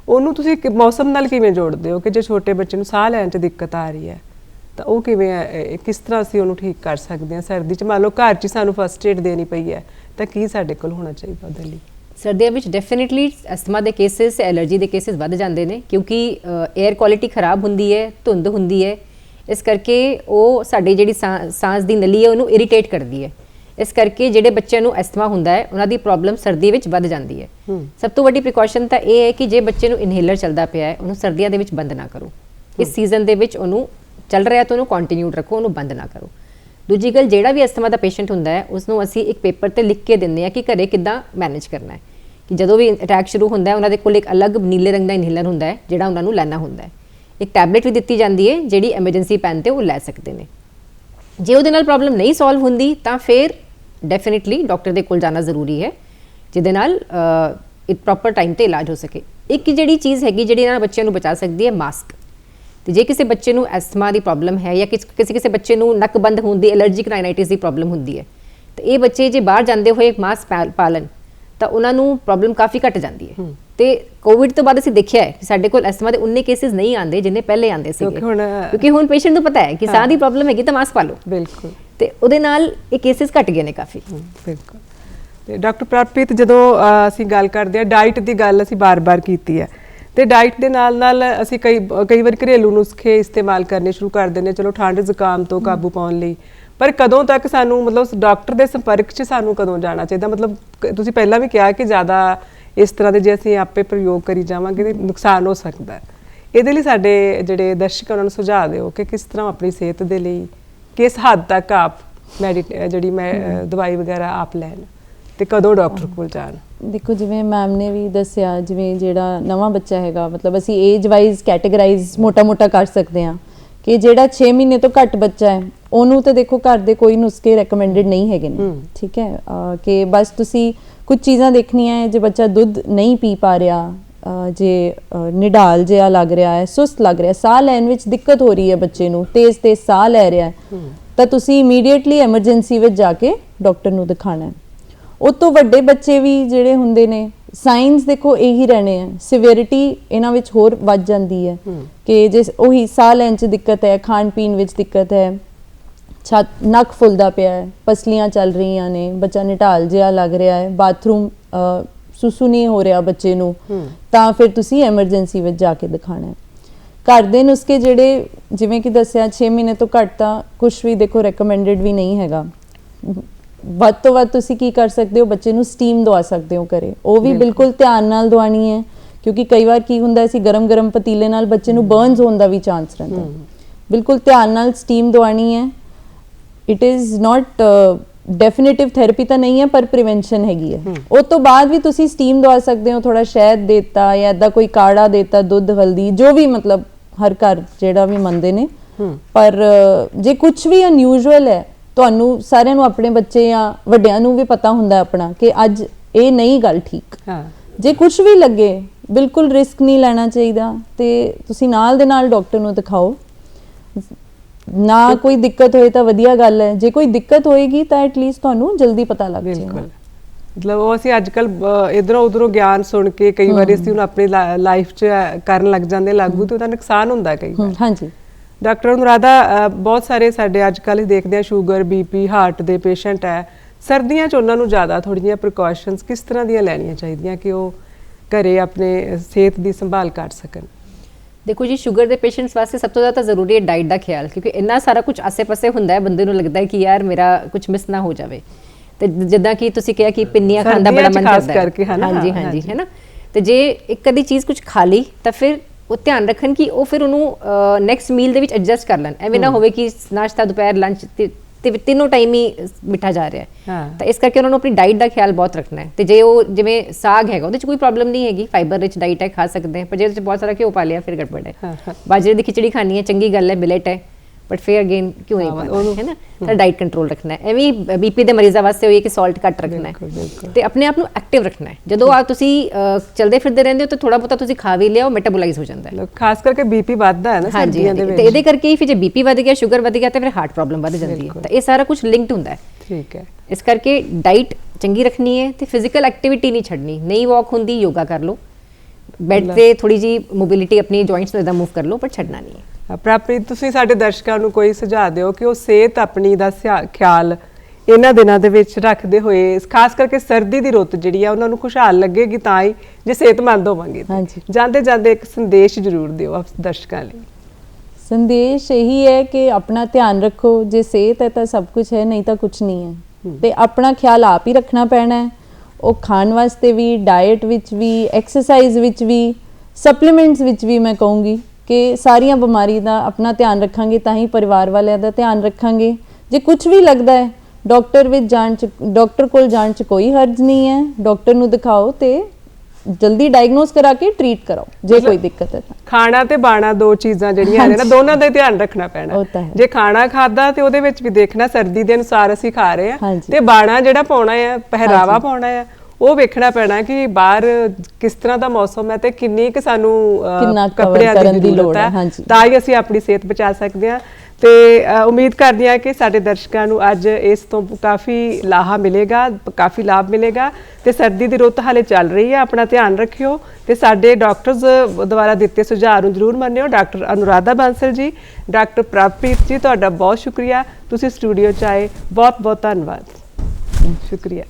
Speaker 1: ਉਹਨੂੰ ਤੁਸੀਂ ਕਿ- ਮੌਸਮ ਨਾਲ ਕਿਵੇਂ ਜੋੜਦੇ ਹੋ ਕਿ ਜੇ ਛੋਟੇ ਬੱਚੇ ਨੂੰ ਸਾਹ ਲੈਣ 'ਚ ਦਿੱਕਤ ਆ ਰਹੀ ਹੈ, ਤਾਂ ਉਹ ਕਿਵੇਂ ਹੈ? ਇਹ- ਕਿਸ ਤਰ੍ਹਾਂ ਅਸੀਂ ਉਹਨੂੰ ਠੀਕ ਕਰ ਸਕਦੇ ਹਾਂ ਸਰਦੀ 'ਚ ਮੰਨ ਲਓ ਘਰ 'ਚ ਹੀ ਸਾਨੂੰ ਫਸਟ ਏਡ ਦੇਣੀ ਪਈ ਹੈ, ਤਾਂ ਕੀ ਸਾਡੇ ਕੋਲ ਹੋਣਾ ਚਾਹੀਦਾ ਉਹਦੇ ਲਈ
Speaker 2: ਸਰਦੀਆਂ ਵਿੱਚ ਡੈਫੀਨਿਟਲੀ ਅਸਥਮਾ ਦੇ ਕੇਸਿਸ ਐਲਰਜੀ ਦੇ ਕੇਸਿਸ ਵੱਧ ਜਾਂਦੇ ਨੇ, ਕਿਉਂਕਿ 에ਅਰ ਕੁਆਲਿਟੀ ਖਰਾਬ ਹੁੰਦੀ ਹੈ, ਧੁੰਦ ਹੁੰਦੀ ਹੈ, ਇਸ ਕਰਕੇ ਉਹ ਸਾਡੀ ਜਿਹੜੀ ਸਾਹ ਸਾਹ ਦੀ ਨਲੀ ਹੈ, ਉਹਨੂੰ ਇਰੀਟੇਟ ਕਰਦੀ ਹੈ ਇਸ ਕਰਕੇ ਜਿਹੜੇ ਬੱਚਿਆਂ ਨੂੰ ਅਸਥਮਾ ਹੁੰਦਾ ਹੈ ਉਹਨਾਂ ਦੀ ਪ੍ਰੋਬਲਮ ਸਰਦੀ ਵਿੱਚ ਵੱਧ ਜਾਂਦੀ ਹੈ। ਸਭ ਤੋਂ ਵੱਡੀ ਪ੍ਰੀਕਾਸ਼ਨ ਤਾਂ ਇਹ ਹੈ ਕਿ ਜੇ ਬੱਚੇ ਨੂੰ ਇਨਹੇਲਰ ਚੱਲਦਾ ਪਿਆ ਹੈ ਉਹਨੂੰ ਸਰਦੀਆਂ ਦੇ ਵਿੱਚ ਬੰਦ ਨਾ ਕਰੋ। ਇਸ ਸੀਜ਼ਨ ਦੇ ਵਿੱਚ ਉਹਨੂੰ ਚੱਲ ਰਿਹਾ ਤਾਂ ਉਹਨੂੰ ਕੰਟੀਨਿਊ ਰੱਖੋ ਉਹਨੂੰ ਬੰਦ ਨਾ ਕਰੋ। ਦੂਜੀ ਗੱਲ ਜਿਹੜਾ ਵੀ ਅਸਥਮਾ ਦਾ ਪੇਸ਼ੈਂਟ ਹੁੰਦਾ ਹੈ ਉਸ ਨੂੰ ਅਸੀਂ ਇੱਕ ਪੇਪਰ ਤੇ ਲਿਖ ਕੇ ਦਿੰਦੇ ਆ ਕਿ ਘਰੇ ਕਿੱਦਾਂ ਮੈਨੇਜ ਕਰਨਾ ਹੈ। ਕਿ ਜਦੋਂ ਵੀ ਅਟੈਕ ਸ਼ੁਰੂ ਹੁੰਦਾ ਹੈ ਉਹਨਾਂ ਦੇ ਕੋਲ ਇੱਕ ਅਲੱਗ ਨੀਲੇ ਰੰਗ ਦਾ ਇਨਹੇਲਰ ਹੁੰਦਾ ਹੈ ਜਿਹੜਾ ਉਹਨਾਂ ਨੂੰ ਲੈਣਾ ਹੁੰਦਾ ਹੈ। ਇੱਕ ਟੈਬਲੇਟ ਵੀ ਦਿੱਤੀ ਜਾਂਦੀ ਹੈ ਜਿਹੜੀ ਐਮਰਜੈਂਸੀ ਪੈਨ ਤੇ ਉਹ ਲੈ ਸਕਦੇ ਨੇ। ਜੇ ਉਹਦੇ ਨਾਲ ਪ੍ਰੋਬਲਮ ਨਹੀਂ ਸੋਲਵ ਹੁੰਦੀ ਤਾਂ ਫਿਰ ਡੈਫੀਨਿਟਲੀ ਡਾਕਟਰ ਦੇ ਕੋਲ ਜਾਣਾ ਜ਼ਰੂਰੀ ਹੈ ਜਿਹਦੇ ਨਾਲ ਇੱਕ ਪ੍ਰੋਪਰ ਟਾਈਮ ਤੇ ਇਲਾਜ ਹੋ ਸਕੇ। ਇੱਕ ਜਿਹੜੀ ਚੀਜ਼ ਹੈਗੀ ਜਿਹੜੀ ਇਹਨਾਂ ਬੱਚਿਆਂ ਨੂੰ ਬਚਾ ਸਕਦੀ ਹੈ ਮਾਸਕ ਤੇ ਜੇ ਕਿਸੇ ਬੱਚੇ ਨੂੰ ਐਸਥਮਾ ਦੀ ਪ੍ਰੋਬਲਮ ਹੈ ਜਾਂ ਕਿਸ- ਕਿਸੇ ਬੱਚੇ ਨੂੰ ਨੱਕ ਬੰਦ ਹੋਣ ਦੀ ਐਲਰਜੀਕ ਰਾਈਨਾਈਟਿਸ ਦੀ ਪ੍ਰੋਬਲਮ ਹੁੰਦੀ ਹੈ ਤੇ ਇਹ ਬੱਚੇ ਜੇ ਬਾਹਰ ਜਾਂਦੇ ਹੋਏ ਮਾਸਕ ਪਾਲਣ ਤਾਂ ਉਹਨਾਂ ਨੂੰ ਪ੍ਰੋਬਲਮ ਕਾਫੀ ਘਟ ਜਾਂਦੀ ਹੈ। ਤੇ ਕੋਵਿਡ ਤੋਂ ਬਾਅਦ ਅਸੀਂ ਦੇਖਿਆ ਹੈ ਕਿ ਸਾਡੇ ਕੋਲ ਐਸਥਮਾ ਦੇ ਉਨੇ ਕੇਸਿਸ ਨਹੀਂ ਆਉਂਦੇ ਜਿੰਨੇ ਪਹਿਲੇ ਆਉਂਦੇ ਸੀਗੇ।
Speaker 1: ਹੁਣ-
Speaker 2: ਕਿਉਂਕਿ ਹੁਣ ਪੇਸ਼ੈਂਟ ਨੂੰ ਪਤਾ ਹੈ ਕਿ ਸਾਹ ਦੀ ਪ੍ਰੋਬਲਮ ਹੈਗੀ ਤਾਂ ਮਾਸਕ ਪਾ ਲਓ।
Speaker 1: ਬਿਲਕੁਲ।
Speaker 2: ਤੇ ਉਹਦੇ ਨਾਲ ਇਹ ਕੇਸਿਸ ਘਟ ਗਏ ਨੇ ਕਾਫੀ।
Speaker 1: ਬਿਲਕੁਲ। ਤੇ ਡਾਕਟਰ ਪ੍ਰਪ੍ਰੀਤ ਜਦੋਂ ਅਸੀਂ ਗੱਲ ਕਰਦੇ ਆ ਡਾਈਟ ਦੀ ਗੱਲ ਅਸੀਂ ਬਾਰ-ਬਾਰ ਕੀਤੀ ਹੈ। ਤੇ ਡਾਈਟ ਦੇ ਨਾਲ-ਨਾਲ ਅਸੀਂ ਕਈ ਕਈ ਵਾਰ ਘਰੇਲੂ ਨੁਸਖੇ ਇਸਤੇਮਾਲ ਕਰਨੇ ਸ਼ੁਰੂ ਕਰ ਦਿੰਦੇ ਚਲੋ ਠੰਡ ਜ਼ੁਕਾਮ ਤੋਂ ਕਾਬੂ ਪਾਉਣ ਲਈ। ਪਰ ਕਦੋਂ ਤੱਕ ਸਾਨੂੰ ਮਤਲਬ ਡਾਕਟਰ ਦੇ ਸੰਪਰਕ 'ਚ ਸਾਨੂੰ ਕਦੋਂ ਜਾਣਾ ਚਾਹੀਦਾ? ਮਤਲਬ ਤੁਸੀਂ ਪਹਿਲਾਂ ਵੀ ਕਿਹਾ ਕਿ ਜ਼ਿਆਦਾ ਇਸ ਤਰ੍ਹਾਂ ਦੇ ਜੇ ਅਸੀਂ ਆਪੇ ਪ੍ਰਯੋਗ ਕਰੀ ਜਾਵਾਂਗੇ ਤੇ ਨੁਕਸਾਨ ਹੋ ਸਕਦਾ ਹੈ। ਇਹਦੇ ਲਈ ਸਾਡੇ ਜਿਹੜੇ ਦਰਸ਼ਕ ਉਹਨਾਂ ਨੂੰ ਸੁਝਾਅ ਦਿਓ ਕਿ ਕਿਸ ਤਰ੍ਹਾਂ ਆਪਣੀ ਸਿਹਤ ਦੇ ਲਈ ਕਿਸ ਹੱਦ ਤੱਕ ਆਪ ਜਿਹੜੀ ਮੈਂ ਦਵਾਈ ਵਗੈਰਾ ਆਪ ਲੈਣ ਤੇ ਕਦੋਂ ਡਾਕਟਰ ਕੋਲ ਜਾਣ?
Speaker 3: ਦੇਖੋ ਜਿਵੇਂ ਮੈਮ ਨੇ ਵੀ ਦੱਸਿਆ ਜਿਵੇਂ ਜਿਹੜਾ ਨਵਾਂ ਬੱਚਾ ਹੈਗਾ ਮਤਲਬ ਅਸੀਂ ਏਜ ਵਾਈਜ਼ ਕੈਟਾਗਰਾਈਜ਼ ਮੋਟਾ-ਮੋਟਾ ਕਰ ਸਕਦੇ ਹਾਂ ਕਿ ਜਿਹੜਾ 6 ਮਹੀਨੇ ਤੋਂ ਘੱਟ ਬੱਚਾ ਹੈ ਉਹਨੂੰ ਤਾਂ ਦੇਖੋ ਘਰ ਦੇ ਕੋਈ ਨੁਸਖੇ ਰეკਮੈਂਡਡ ਨਹੀਂ ਹੈਗੇ ਨੇ ਠੀਕ ਹੈ? ਕਿ ਬਸ ਤੁਸੀਂ ਕੁਝ ਚੀਜ਼ਾਂ ਦੇਖਣੀਆਂ ਹੈ ਜੇ ਬੱਚਾ ਦੁੱਧ ਨਹੀਂ ਪੀ ਪਾ ਰਿਹਾ ਜੇ ਨਿਢਾਲ ਜਿਹਾ ਲੱਗ ਰਿਹਾ ਹੈ ਸੁਸਤ ਲੱਗ ਰਿਹਾ ਸਾਹ ਲੈਣ ਵਿੱਚ ਦਿੱਕਤ ਹੋ ਰਹੀ ਹੈ ਬੱਚੇ ਨੂੰ ਤੇਜ਼-ਤੇਜ਼ ਸਾਹ ਲੈ ਰਿਹਾ ਹੈ ਤਾਂ ਤੁਸੀਂ ਇਮੀਡੀਏਟਲੀ ਐਮਰਜੈਂਸੀ ਵਿੱਚ ਜਾ ਕੇ ਡਾਕਟਰ ਨੂੰ ਦਿਖਾਣਾ ਹੈ। ਉਹ ਤੋਂ ਵੱਡੇ ਬੱਚੇ ਵੀ ਜਿਹੜੇ ਹੁੰਦੇ ਨੇ ਸਾਈਨਸ ਦੇਖੋ ਇਹੀ ਰਹਿਣੇ ਆ ਸਿਵਿਅਰਿਟੀ ਇਹਨਾਂ ਵਿੱਚ ਹੋਰ ਵੱਧ ਜਾਂਦੀ ਹੈ ਕਿ ਜੇ ਉਹੀ ਸਾਹ ਲੈਣ 'ਚ ਦਿੱਕਤ ਹੈ ਖਾਣ ਪੀਣ ਵਿੱਚ ਦਿੱਕਤ ਹੈ ਛੱਤ ਨੱਕ ਫੁੱਲਦਾ ਪਿਆ ਹੈ ਪਸਲੀਆਂ ਚੱਲ ਰਹੀਆਂ ਨੇ ਬੱਚਾ ਨਿਢਾਲ ਜਿਹਾ ਲੱਗ ਰਿਹਾ ਹੈ ਬਾਥਰੂਮ ਸੁਸੂ ਨਹੀਂ ਹੋ ਰਿਹਾ ਬੱਚੇ ਨੂੰ ਤਾਂ ਫਿਰ ਤੁਸੀਂ ਐਮਰਜੈਂਸੀ ਵਿੱਚ ਜਾ ਕੇ ਦਿਖਾਣਾ ਹੈ। ਘਰ ਦੇ ਨੁਸਖੇ ਜਿਹੜੇ ਜਿਵੇਂ ਕਿ ਦੱਸਿਆ 6 ਮਹੀਨੇ ਤੋਂ ਘੱਟ ਤਾਂ ਕੁਝ ਵੀ ਦੇਖੋ ਰეკਮੈਂਡਡ ਵੀ ਨਹੀਂ ਹੈਗਾ। ਵੱਧ ਤੋਂ ਵੱਧ ਤੁਸੀਂ ਕੀ ਕਰ ਸਕਦੇ ਹੋ? ਬੱਚੇ ਨੂੰ ਸਟੀਮ ਦਵਾ ਸਕਦੇ ਹੋ ਘਰੇ। ਉਹ ਵੀ ਬਿਲਕੁਲ। ਧਿਆਨ ਨਾਲ ਦਵਾਣੀ ਹੈ ਕਿਉਂਕਿ ਕਈ ਵਾਰ ਕੀ ਹੁੰਦਾ ਸੀ ਗਰਮ-ਗਰਮ ਪਤੀਲੇ ਨਾਲ ਬੱਚੇ ਨੂੰ ਬਰਨਸ ਹੋਣ ਦਾ ਵੀ ਚਾਂਸ ਰਹਿੰਦਾ ਬਿਲਕੁਲ ਧਿਆਨ ਨਾਲ ਸਟੀਮ ਦਵਾਣੀ ਹੈ। It is not definitive therapy ਤਾਂ ਨਹੀਂ ਹੈ ਪਰ ਪ੍ਰੀਵੈਂਸ਼ਨ ਹੈਗੀ ਹੈ। ਉਸ ਤੋਂ ਬਾਅਦ ਵੀ ਤੁਸੀਂ ਸਟੀਮ ਦਵਾ ਸਕਦੇ ਹੋ ਥੋੜਾ ਸ਼ਹਿਦ ਦੇਤਾ ਜਾਂ ਇਦਾਂ ਕੋਈ ਕਾੜਾ ਦੇਤਾ ਦੁੱਧ ਹਲਦੀ ਜੋ ਵੀ ਮਤਲਬ ਹਰ ਘਰ ਜਿਹੜਾ ਵੀ ਮੰਨਦੇ ਨੇ। ਪਰ ਜੇ ਕੁਝ ਵੀ ਅਨਯੂਜੂਅਲ ਹੈ ਤੁਹਾਨੂੰ ਸਾਰਿਆਂ ਨੂੰ ਆਪਣੇ ਬੱਚੇ ਜਾਂ ਵੱਡਿਆਂ ਨੂੰ ਵੀ ਪਤਾ ਹੁੰਦਾ ਆਪਣਾ ਕਿ ਅੱਜ ਇਹ ਨਹੀਂ ਗੱਲ ਠੀਕ।
Speaker 1: ਹਾਂ।
Speaker 3: ਜੇ ਕੁਝ ਵੀ ਲੱਗੇ ਬਿਲਕੁਲ ਰਿਸਕ ਨਹੀਂ ਲੈਣਾ ਚਾਹੀਦਾ ਤੇ ਤੁਸੀਂ ਨਾਲ ਦੇ ਨਾਲ ਡਾਕਟਰ ਨੂੰ ਦਿਖਾਓ। ਨਾ ਕੋਈ ਦਿੱਕਤ ਹੋਏ ਤਾਂ ਵਧੀਆ ਗੱਲ ਹੈ। ਜੇ ਕੋਈ ਦਿੱਕਤ ਹੋਏਗੀ ਤਾਂ ਐਟਲੀਸਟ ਤੁਹਾਨੂੰ ਜਲਦੀ ਪਤਾ ਲੱਗ
Speaker 1: ਬਿਲਕੁਲ।
Speaker 3: ਜਾਏਗਾ
Speaker 1: ਮਤਲਬ ਉਹ ਅਸੀਂ ਅੱਜ ਕੱਲ ਇਧਰੋਂ ਉਧਰੋਂ ਗਿਆਨ ਸੁਣ ਕੇ ਕਈ ਵਾਰੀ ਅਸੀਂ ਉਹਨੂੰ ਆਪਣੀ ਲਾਈਫ 'ਚ ਕਰਨ ਲੱਗ ਜਾਂਦੇ ਲਾਗੂ ਤੇ ਉਹਦਾ ਨੁਕਸਾਨ ਹੁੰਦਾ ਕਈ ਵਾਰ।
Speaker 3: ਹਾਂਜੀ।
Speaker 1: ਡਾਕਟਰ ਅਨੁਰਾਧਾ ਬਹੁਤ ਸਾਰੇ ਸਾਡੇ ਅੱਜ ਕੱਲ੍ਹ ਦੇਖਦੇ ਆ ਸ਼ੂਗਰ ਬੀਪੀ ਹਾਰਟ ਦੇ ਪੇਸ਼ੈਂਟ ਹੈ। ਸਰਦੀਆਂ 'ਚ ਉਹਨਾਂ ਨੂੰ ਜ਼ਿਆਦਾ ਥੋੜ੍ਹੀਆਂ ਪ੍ਰੀਕਾਸ਼ਨਸ ਕਿਸ ਤਰ੍ਹਾਂ ਦੀਆਂ ਲੈਣੀਆਂ ਚਾਹੀਦੀਆਂ ਕਿ ਉਹ ਘਰੇ ਆਪਣੇ ਸਿਹਤ ਦੀ ਸੰਭਾਲ ਕਰ ਸਕਣ?
Speaker 2: ਦੇਖੋ ਜੀ ਸ਼ੂਗਰ ਦੇ ਪੇਸ਼ੈਂਟਸ ਵਾਸਤੇ ਸਭ ਤੋਂ ਜ਼ਿਆਦਾ ਜ਼ਰੂਰੀ ਹੈ ਡਾਈਟ ਦਾ ਖਿਆਲ ਕਿਉਂਕਿ ਇੰਨਾ ਸਾਰਾ ਕੁਝ ਆਸੇ-ਪਾਸੇ ਹੁੰਦਾ ਹੈ ਬੰਦੇ ਨੂੰ ਲੱਗਦਾ ਹੈ ਕਿ ਯਾਰ ਮੇਰਾ ਕੁਝ ਮਿਸ ਨਾ ਹੋ ਜਾਵੇ। ਤੇ ਜਿੱਦਾਂ ਕਿ ਤੁਸੀਂ ਕਿਹਾ ਕਿ ਪਿੰਨੀਆਂ ਖਾਣ ਦਾ ਬੜਾ ਮਨ ਕਰਦਾ ਹੈ।
Speaker 1: ਕਰਕੇ?
Speaker 2: ਹਾਂਜੀ ਹਾਂਜੀ
Speaker 1: ਹਾਂਜੀ।
Speaker 2: ਹੈ ਨਾ ਤੇ ਜੇ ਇੱਕ ਕਦੀ ਚੀਜ਼ ਕੁਝ ਖਾ ਲਈ ਤਾਂ ਫਿਰ ਉਹ ਧਿਆਨ ਰੱਖਣ ਕਿ ਉਹ ਫਿਰ ਉਹਨੂੰ ਨੈਕਸਟ ਮੀਲ ਦੇ ਵਿੱਚ ਐਡਜਸਟ ਕਰ ਲੈਣ। ਐਵੇਂ ਨਾ ਹੋਵੇ ਕਿ ਨਾਸ਼ਤਾ ਦੁਪਹਿਰ ਲੰਚ ਤੇ ਤਿੰਨੋਂ ਟਾਈਮ ਹੀ ਮਿੱਠਾ ਜਾ ਰਿਹਾ ਹੈ। ਤਾਂ ਇਸ ਕਰਕੇ ਉਹਨਾਂ ਨੂੰ ਆਪਣੀ ਡਾਈਟ ਦਾ ਖਿਆਲ ਬਹੁਤ ਰੱਖਣਾ ਹੈ। ਤੇ ਜੇ ਉਹ ਜਿਵੇਂ ਸਾਗ ਹੈਗਾ ਉਹਦੇ 'ਚ ਕੋਈ ਪ੍ਰੋਬਲਮ ਨਹੀਂ ਹੈਗੀ। ਫਾਈਬਰ ਰਿਚ ਡਾਈਟ ਹੈ ਖਾ ਸਕਦੇ ਹੈ। ਪਰ ਜੇ ਉਹਦੇ 'ਚ ਬਹੁਤ ਸਾਰਾ ਘਿਓ ਪਾ ਲਿਆ ਫਿਰ ਗੜਬੜ ਹੈ। ਬਾਜਰੇ ਦੀ ਖਿਚੜੀ ਖਾਣੀ ਹੈ ਚੰਗੀ ਗੱਲ ਹੈ ਮਿਲਟ ਹੈ। ਬਟ ਫਿਰ ਅਗੇਨ ਕਿਉਂ ਨਹੀਂ ਪਾਣਾ ਹੈ ਨਾ ਤਾਂ ਡਾਈਟ ਕੰਟਰੋਲ ਰੱਖਣਾ ਹੈ ਐਵੇਂ ਬੀਪੀ ਦੇ ਮਰੀਜ਼ਾਂ ਵਾਸਤੇ ਹੋਈ ਕਿ ਸਾਲਟ ਘੱਟ ਰੱਖਣਾ। ਹੈ ਤੇ ਆਪਣੇ ਆਪ ਨੂੰ ਐਕਟਿਵ ਰੱਖਣਾ ਹੈ ਜਦੋਂ ਆ ਤੁਸੀਂ ਚਲਦੇ ਫਿਰਦੇ ਰਹਿੰਦੇ ਹੋ ਤਾਂ ਥੋੜਾ ਬਹੁਤਾ ਤੁਸੀਂ ਖਾ ਵੀ ਲਿਆ ਉਹ ਮੈਟਾਬੋਲਾਈਜ਼ ਹੋ ਜਾਂਦਾ ਹੈ
Speaker 1: ਖਾਸ ਕਰਕੇ ਬੀਪੀ ਵੱਧਦਾ ਹੈ ਨਾ ਸਰਦੀਆਂ ਦੇ। ਵਿੱਚ
Speaker 2: ਤੇ ਇਹਦੇ ਕਰਕੇ ਹੀ ਫਿਰ ਜੇ ਬੀਪੀ ਵੱਧ ਗਿਆ ਸ਼ੂਗਰ ਵੱਧ ਗਿਆ ਤਾਂ ਫਿਰ ਹਾਰਟ ਪ੍ਰੋਬਲਮ ਵੱਧ ਜਾਂਦੀ ਹੈ ਤਾਂ ਇਹ ਸਾਰਾ ਕੁਝ ਲਿੰਕਡ ਹੁੰਦਾ ਹੈ
Speaker 1: ਠੀਕ ਹੈ
Speaker 2: ਇਸ ਕਰਕੇ ਡਾਈਟ ਚੰਗੀ ਰੱਖਣੀ ਹੈ ਤੇ ਫਿਜ਼ੀਕਲ ਐਕਟੀਵਿਟੀ ਨਹੀਂ ਛੱਡਣੀ ਨਹੀਂ ਵਾਕ ਹੁੰਦੀ ਯੋਗਾ ਕਰ ਲਓ ਬੈੱਡ ਤੇ ਥੋੜੀ ਜੀ ਮੋਬਿਲਿਟੀ ਆਪਣੀ ਜੁਆਇੰਟਸ ਨੂੰ ਇਦਾਂ ਮੂਵ ਕਰ ਲਓ ਪਰ ਛੱਡਣਾ ਨਹੀਂ ਹੈ
Speaker 1: ਅ, ਪ੍ਰਾਪਤੀ ਤੁਸੀਂ ਸਾਡੇ ਦਰਸ਼ਕਾਂ ਨੂੰ ਕੋਈ ਸੁਝਾਅ ਦਿਓ ਕਿ ਉਹ ਸਿਹਤ ਆਪਣੀ ਦਾ ਖਿਆਲ ਇਹਨਾਂ ਦਿਨਾਂ ਦੇ ਵਿੱਚ ਰੱਖਦੇ ਹੋਏ ਖਾਸ ਕਰਕੇ ਸਰਦੀ ਦੀ ਰੁੱਤ ਜਿਹੜੀ ਆ ਉਹਨਾਂ ਨੂੰ ਖੁਸ਼ਹਾਲ ਲੱਗੇਗੀ ਤਾਂ ਹੀ ਜੇ ਸਿਹਤਮੰਦ ਹੋਵਾਂਗੇ। ਜਾਂਦੇ ਜਾਂਦੇ ਇੱਕ ਸੰਦੇਸ਼ ਜ਼ਰੂਰ ਦਿਓ ਆਪ ਦਰਸ਼ਕਾਂ ਲਈ।
Speaker 3: ਸੰਦੇਸ਼ ਇਹੀ ਹੈ ਕਿ ਆਪਣਾ ਧਿਆਨ ਰੱਖੋ ਜੇ ਸਿਹਤ ਹੈ ਤਾਂ ਸਭ ਕੁਝ ਹੈ ਨਹੀਂ ਤਾਂ ਕੁਝ ਨਹੀਂ ਹੈ। ਤੇ ਆਪਣਾ ਖਿਆਲ ਆਪ ਹੀ ਰੱਖਣਾ ਪੈਣਾ ਹੈ। ਉਹ ਖਾਣ ਵਾਸਤੇ ਵੀ ਡਾਈਟ ਵਿੱਚ ਵੀ ਐਕਸਰਸਾਈਜ਼ ਵਿੱਚ ਵੀ ਸਪਲੀਮੈਂਟਸ ਵਿੱਚ ਵੀ ਮੈਂ ਕਹੂੰਗੀ। ਕਿ ਸਾਰੀਆਂ ਬਿਮਾਰੀ ਦਾ ਆਪਣਾ ਧਿਆਨ ਰੱਖਾਂਗੇ ਤਾਂ ਹੀ ਪਰਿਵਾਰ ਵਾਲਿਆਂ ਦਾ ਧਿਆਨ ਰੱਖਾਂਗੇ। ਜੇ ਕੁਝ ਵੀ ਲੱਗਦਾ ਹੈ ਡਾਕਟਰ ਵਿੱਚ ਜਾਣ ਚ ਡਾਕਟਰ ਕੋਲ ਜਾਣ ਚ ਕੋਈ ਹਰਜ ਨਹੀਂ ਹੈ। ਡਾਕਟਰ ਨੂੰ ਦਿਖਾਓ ਤੇ ਜਲਦੀ ਡਾਇਗਨੋਸ ਕਰਾ ਕੇ ਟਰੀਟ ਕਰਾਓ ਜੇ ਕੋਈ ਦਿੱਕਤ ਹੈ ਤਾਂ।
Speaker 1: ਖਾਣਾ ਤੇ ਬਾਣਾ ਦੋ ਚੀਜ਼ਾਂ ਜਿਹੜੀਆਂ ਨੇ ਨਾ ਦੋਨਾਂ ਦਾ ਧਿਆਨ ਰੱਖਣਾ ਪੈਣਾ। ਜੇ ਖਾਣਾ ਖਾਦਾ ਤੇ ਉਹਦੇ ਵਿੱਚ ਵੀ ਦੇਖਣਾ ਸਰਦੀ ਦੇ ਅਨੁਸਾਰ ਅਸੀਂ ਖਾ ਰਹੇ ਆ। ਤੇ ਬਾਣਾ ਜਿਹੜਾ ਪਾਉਣਾ ਹੈ ਪਹਿਰਾਵਾ ਪਾਉਣਾ ਹੈ ਉਹ ਵੇਖਣਾ ਪੈਣਾ ਕਿ ਬਾਹਰ ਕਿਸ ਤਰ੍ਹਾਂ ਦਾ ਮੌਸਮ ਹੈ ਤੇ ਕਿੰਨੀ ਕਿ ਸਾਨੂੰ
Speaker 3: ਕਿੰਨਾ cover
Speaker 1: ਕੱਪੜਿਆਂ
Speaker 3: ਕਰਨ
Speaker 1: ਦੀ ਲੋੜ ਹੈ
Speaker 3: ਹਾਂਜੀ।
Speaker 1: ਤਾਂ ਹੀ ਅਸੀਂ ਆਪਣੀ ਸਿਹਤ ਬਚਾ ਸਕਦੇ ਹਾਂ। ਤੇ ਉਮੀਦ ਕਰਦੀ ਹਾਂ ਕਿ ਸਾਡੇ ਦਰਸ਼ਕਾਂ ਨੂੰ ਅੱਜ ਇਸ ਤੋਂ ਕਾਫੀ ਲਾਹਾ ਮਿਲੇਗਾ ਕਾਫੀ ਲਾਭ ਮਿਲੇਗਾ। ਤੇ ਸਰਦੀ ਦੀ ਰੁੱਤ ਹਾਲੇ ਚੱਲ ਰਹੀ ਹੈ ਆਪਣਾ ਧਿਆਨ ਰੱਖਿਓ। ਤੇ ਸਾਡੇ ਡਾਕਟਰਸ ਦੁਆਰਾ ਦਿੱਤੇ ਸੁਝਾਅ ਨੂੰ ਜ਼ਰੂਰ ਮੰਨਿਓ। ਡਾਕਟਰ ਅਨੁਰਾਧਾ ਬਾਂਸਲ ਜੀ ਡਾਕਟਰ ਪ੍ਰਭਪ੍ਰੀਤ ਜੀ ਤੁਹਾਡਾ ਬਹੁਤ ਸ਼ੁਕਰੀਆ। ਤੁਸੀਂ ਸਟੂਡੀਓ ਚ ਆਏ। ਬਹੁਤ ਬਹੁਤ ਧੰਨਵਾਦ। ਸ਼ੁਕਰੀਆ।